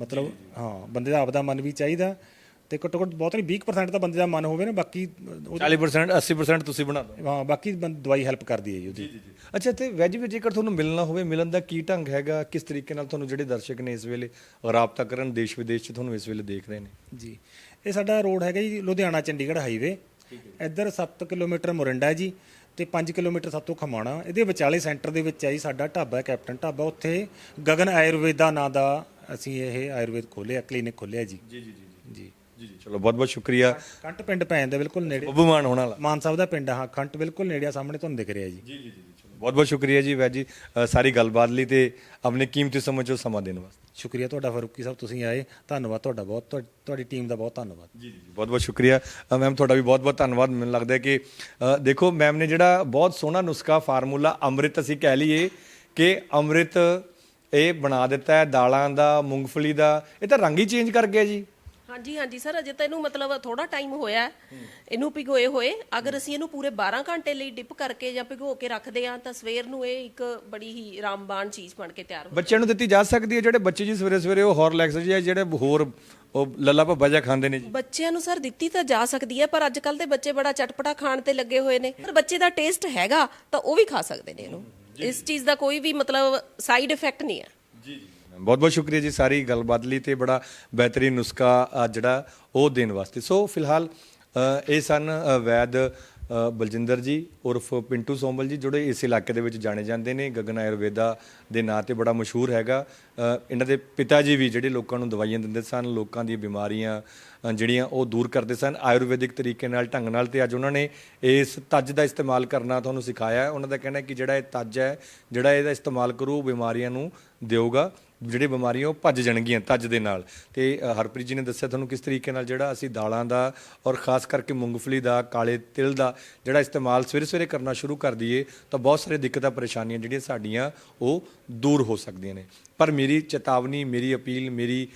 ਮਤਲਬ ਹਾਂ ਬੰਦੇ ਦਾ ਆਪਦਾ ਮਨ ਵੀ ਚਾਹੀਦਾ। ਤੇ ਘੱਟੋ ਘੱਟ ਬਹੁਤ ਨਹੀਂ 20% ਤਾਂ ਬੰਦੇ ਦਾ ਮਨ ਹੋਵੇ ਨਾ ਬਾਕੀ ਉਹ- 40% 80% ਤੁਸੀਂ ਬਣਾ ਦੋ ਹਾਂ ਬਾਕੀ ਬੰ- ਦਵਾਈ ਹੈਲਪ ਕਰਦੀ ਹੈ ਜੀ ਉਹਦੀ। ਅੱਛਾ ਤੇ ਵੈਜ ਵੀ ਜੇਕਰ ਤੁਹਾਨੂੰ ਮਿਲਣਾ ਹੋਵੇ ਮਿਲਣ ਦਾ ਕੀ ਢੰਗ ਹੈਗਾ? ਕਿਸ ਤਰੀਕੇ ਨਾਲ ਤੁਹਾਨੂੰ ਜਿਹੜੇ ਦਰਸ਼ਕ ਨੇ ਇਸ ਵੇਲੇ ਰਾਬਤਾ ਕਰਨ ਦੇਸ਼ ਵਿਦੇਸ਼ 'ਚ ਤੁਹਾਨੂੰ ਇਸ ਵੇਲੇ ਦੇਖ ਰਹੇ ਨੇ? ਜੀ। ਇਹ ਸਾਡਾ ਰੋਡ ਹੈਗਾ ਜੀ ਲੁਧਿਆਣਾ ਚੰਡੀਗੜ੍ਹ ਹਾਈਵੇ ਇੱਧਰ 7 ਕਿਲੋਮੀਟਰ ਮੋਰਿੰਡਾ ਹੈ ਜੀ ਤੇ 5 ਕਿਲੋਮੀਟਰ ਸਭ ਤੋਂ ਖਮਾਣਾ। ਇਹਦੇ ਵਿਚਾਲੇ ਸੈਂਟਰ ਦੇ ਵਿੱਚ ਹੈ ਜੀ ਸਾਡਾ ਢਾਬਾ ਹੈ ਕੈਪਟਨ ਢਾਬਾ। ਉੱਥੇ ਗਗਨ ਆਯੁਰਵੇਦਾ ਨਾਂ ਦਾ ਅਸੀਂ ਇਹ ਆਯੁਰਵੇਦ ਖੋਲਿਆ ਕਲੀਨਿਕ ਖੋਲਿਆ ਜੀ ਜੀ ਜੀ। ਜੀ। ਜੀ ਜੀ। ਚਲੋ ਬਹੁਤ ਬਹੁਤ ਸ਼ੁਕਰੀਆ। ਕੰਟ ਪਿੰਡ ਪੈ ਜਾਂਦਾ ਬਿਲਕੁਲ ਨੇੜੇ। ਬੱਬੂ ਮਾਨ ਹੋਣ ਵਾਲਾ। ਮਾਨ ਸਾਹਿਬ ਦਾ ਪਿੰਡ ਆ, ਹਾਂ ਖੰਟ ਬਿਲਕੁਲ ਨੇੜੇ ਆ, ਸਾਹਮਣੇ ਤੁਹਾਨੂੰ ਦਿਖ ਰਿਹਾ ਜੀ। ਜੀ ਜੀ ਜੀ ਚਲੋ। ਬਹੁਤ ਬਹੁਤ ਸ਼ੁਕਰੀਆ ਜੀ ਵੈਜ ਜੀ ਅ, ਸਾਰੀ ਗੱਲਬਾਤ ਲਈ ਤੇ ਆਪਣੇ ਕੀਮਤੀ ਸਮੇਂ ਚੋਂ ਸਮਾਂ ਦੇਣ ਵਾਸਤੇ। ਸ਼ੁਕਰੀਆ ਤੁਹਾਡਾ ਫਾਰੂਕੀ ਸਾਹਿਬ ਤੁਸੀਂ ਆਏ। ਧੰਨਵਾਦ ਤੁਹਾਡਾ ਬਹੁਤ ਤੁਹਾ- ਤੁਹਾਡੀ ਟੀਮ ਦਾ ਬਹੁਤ ਧੰਨਵਾਦ। ਜੀ ਜੀ ਬਹੁਤ ਬਹੁਤ ਸ਼ੁਕਰੀਆ। ਮੈਮ ਤੁਹਾਡਾ ਵੀ ਬਹੁਤ ਬਹੁਤ ਧੰਨਵਾਦ। ਮੈਨੂੰ ਲੱਗਦਾ ਹੈ ਕਿ ਅ, ਦੇਖੋ ਮੈਮ ਨੇ ਜਿਹੜਾ ਬਹੁਤ ਸੋਹਣਾ ਨੁਸਖਾ ਫਾਰਮੂਲਾ ਅੰਮ੍ਰਿਤ ਅਸੀਂ ਕਹਿ ਲਈਏ ਕਿ ਅੰਮ੍ਰਿਤ ਇਹ ਬਣਾ ਦਿੱਤਾ ਹੈ ਦਾਲਾਂ ਦਾ ਮੂੰਗਫਲੀ ਦਾ ਇਹ ਤਾਂ ਰੰਗ ਹੀ ਚੇਂਜ ਕਰ ਗਿਆ ਜੀ। ਹਾਂਜੀ ਹਾਂਜੀ ਸਰ ਅਜੇ ਤਾਂ ਇਹਨੂੰ ਮਤਲਬ ਥੋੜਾ ਟਾਈਮ ਹੋਇਆ ਹੈ। ਇਹਨੂੰ ਭਿਗੋਏ ਹੋਏ। ਅਗਰ ਅਸੀਂ ਇਹਨੂੰ ਪੂਰੇ 12 ਘੰਟੇ ਲਈ ਡਿਪ ਕਰਕੇ ਜਾਂ ਭਿਗੋ ਕੇ ਰੱਖਦੇ ਆ ਤਾਂ ਸਵੇਰ ਨੂੰ ਇਹ ਇੱਕ ਬੜੀ ਹੀ ਰਾਮਬਾਣ ਚੀਜ਼ ਬਣ ਕੇ ਤਿਆਰ ਹੋ ਬੱਚਿਆਂ ਨੂੰ ਦਿੱਤੀ ਜਾ ਸਕਦੀ ਹੈ ਜਿਹੜੇ ਬੱਚੇ ਜੀ ਸਵੇਰੇ ਸਵੇਰੇ ਉਹ ਹੌਰਲੈਕਸ ਜੀ ਜਿਹੜੇ ਹੋਰ ਉਹ ਲੱਲਾ ਭੱਬਾ ਜਿਹਾ ਖਾਂਦੇ ਨੇ ਜੀ। ਬੱਚਿਆਂ ਨੂੰ ਸਰ ਦਿੱਤੀ ਤਾਂ ਜਾ ਸਕਦੀ ਹੈ ਪਰ ਅੱਜ ਕੱਲ ਦੇ ਬੱਚੇ ਬੜਾ ਚਟਪਟਾ ਖਾਣ ਤੇ ਲੱਗੇ ਹੋਏ ਨੇ। ਪਰ ਬੱਚੇ ਦਾ ਟੇਸਟ ਹੈਗਾ ਤਾਂ ਉਹ ਵੀ ਖਾ ਸਕਦੇ ਨੇ ਇਹਨੂੰ। ਇਸ ਚੀਜ਼ ਦਾ ਕੋਈ ਵੀ ਮਤਲਬ ਸਾਈਡ ਇਫੈਕਟ ਨਹੀਂ ਹੈ। ਜੀ ਜੀ। ਬਹੁਤ ਬਹੁਤ ਸ਼ੁਕਰੀਆ ਜੀ ਸਾਰੀ ਗੱਲਬਾਤ ਲਈ ਤੇ ਬੜਾ ਬਿਹਤਰੀਨ ਨੁਸਖਾ ਜਿਹੜਾ ਉਹ ਦੇਣ ਵਾਸਤੇ। ਸੋ ਫਿਲਹਾਲ ਇਹ ਸਨ ਵੈਦ ਬਲਜਿੰਦਰ ਜੀ, ਉਰਫ ਪਿੰਟੂ ਸੋਮਲ ਜੀ, ਜਿਹੜੇ ਇਸ ਇਲਾਕੇ ਦੇ ਵਿੱਚ ਜਾਣੇ ਜਾਂਦੇ ਨੇ। ਗਗਨ ਆਯੁਰਵੇਦਾ ਦੇ ਨਾਂ ਤੇ ਬੜਾ ਮਸ਼ਹੂਰ ਹੈਗਾ। ਇਹਨਾਂ ਦੇ ਪਿਤਾ ਜੀ ਵੀ ਜਿਹੜੇ ਲੋਕਾਂ ਨੂੰ ਦਵਾਈਆਂ ਦਿੰਦੇ ਸਨ, ਲੋਕਾਂ ਦੀਆਂ ਬਿਮਾਰੀਆਂ ਜਿਹੜੀਆਂ ਉਹ ਦੂਰ ਕਰਦੇ ਸਨ, ਆਯੁਰਵੈਦਿਕ ਤਰੀਕੇ ਨਾਲ, ਢੰਗ ਨਾਲ ਤੇ ਅੱਜ ਉਹਨਾਂ ਨੇ ਇਸ ਤੱਜ ਦਾ ਇਸਤੇਮਾਲ ਕਰਨਾ ਤੁਹਾਨੂੰ ਸਿਖਾਇਆ। ਹੈ ਉਹਨਾਂ ਦਾ ਕਹਿਣਾ ਹੈ ਕਿ ਜਿਹੜਾ ਇਹ ਤੱਜ ਹੈ, ਜਿਹੜਾ ਇਹਦਾ ਇਸਤੇਮਾਲ ਕਰੂ, ਉਹ ਬਿਮਾਰੀਆਂ ਨੂੰ ਦੇਊਗਾ ਜਿਹੜੇ ਬਿਮਾਰੀਆਂ ਉਹ ਭੱਜ ਜਾਣਗੀਆਂ ਤੱਜ ਦੇ ਨਾਲ। ਤੇ ਹਰਪ੍ਰੀਤ ਜੀ ਨੇ ਦੱਸਿਆ ਤੁਹਾਨੂੰ ਕਿਸ ਤਰੀਕੇ ਨਾਲ ਜਿਹੜਾ ਅਸੀਂ ਦਾਲਾਂ ਦਾ ਔਰ ਖਾਸ ਕਰਕੇ ਮੂੰਗਫਲੀ ਦਾ, ਕਾਲੇ ਤਿਲ ਦਾ ਜਿਹੜਾ ਇਸਤੇਮਾਲ ਸਵੇਰੇ ਸਵੇਰੇ ਕਰਨਾ ਸ਼ੁਰੂ ਕਰ ਦਈਏ, ਤਾਂ ਬਹੁਤ ਸਾਰੇ ਦਿੱਕਤਾਂ, ਪਰੇਸ਼ਾਨੀਆਂ ਜਿਹੜੀਆਂ ਸਾਡੀਆਂ, ਉਹ ਦੂਰ ਹੋ ਸਕਦੀਆਂ ਨੇ। ਪਰ ਮੇਰੀ ਚੇਤਾਵਨੀ, ਮੇਰੀ ਅਪੀਲ, ਮੇਰੀ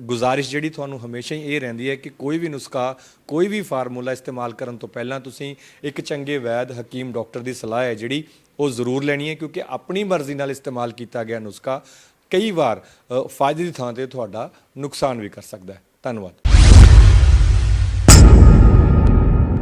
ਗੁਜ਼ਾਰਿਸ਼ ਜਿਹੜੀ ਤੁਹਾਨੂੰ ਹਮੇਸ਼ਾ ਹੀ ਇਹ ਰਹਿੰਦੀ ਹੈ ਕਿ ਕੋਈ ਵੀ ਨੁਸਖਾ, ਕੋਈ ਵੀ ਫਾਰਮੂਲਾ ਇਸਤੇਮਾਲ ਕਰਨ ਤੋਂ ਪਹਿਲਾਂ ਤੁਸੀਂ ਇੱਕ ਚੰਗੇ ਵੈਦ, ਹਕੀਮ, ਡਾਕਟਰ ਦੀ ਸਲਾਹ ਹੈ ਜਿਹੜੀ, ਉਹ ਜ਼ਰੂਰ ਲੈਣੀ ਹੈ, ਕਿਉਂਕਿ ਆਪਣੀ ਮਰਜ਼ੀ ਨਾਲ ਇਸਤੇਮਾਲ ਕੀਤਾ ਗਿਆ ਨੁਸਖਾ। ਕਈ ਵਾਰ ਫਾਇਦੇ ਦੀ ਥਾਂ ਤੇ ਤੁਹਾਡਾ ਨੁਕਸਾਨ ਵੀ ਕਰ ਸਕਦਾ ਹੈ। ਧੰਨਵਾਦ।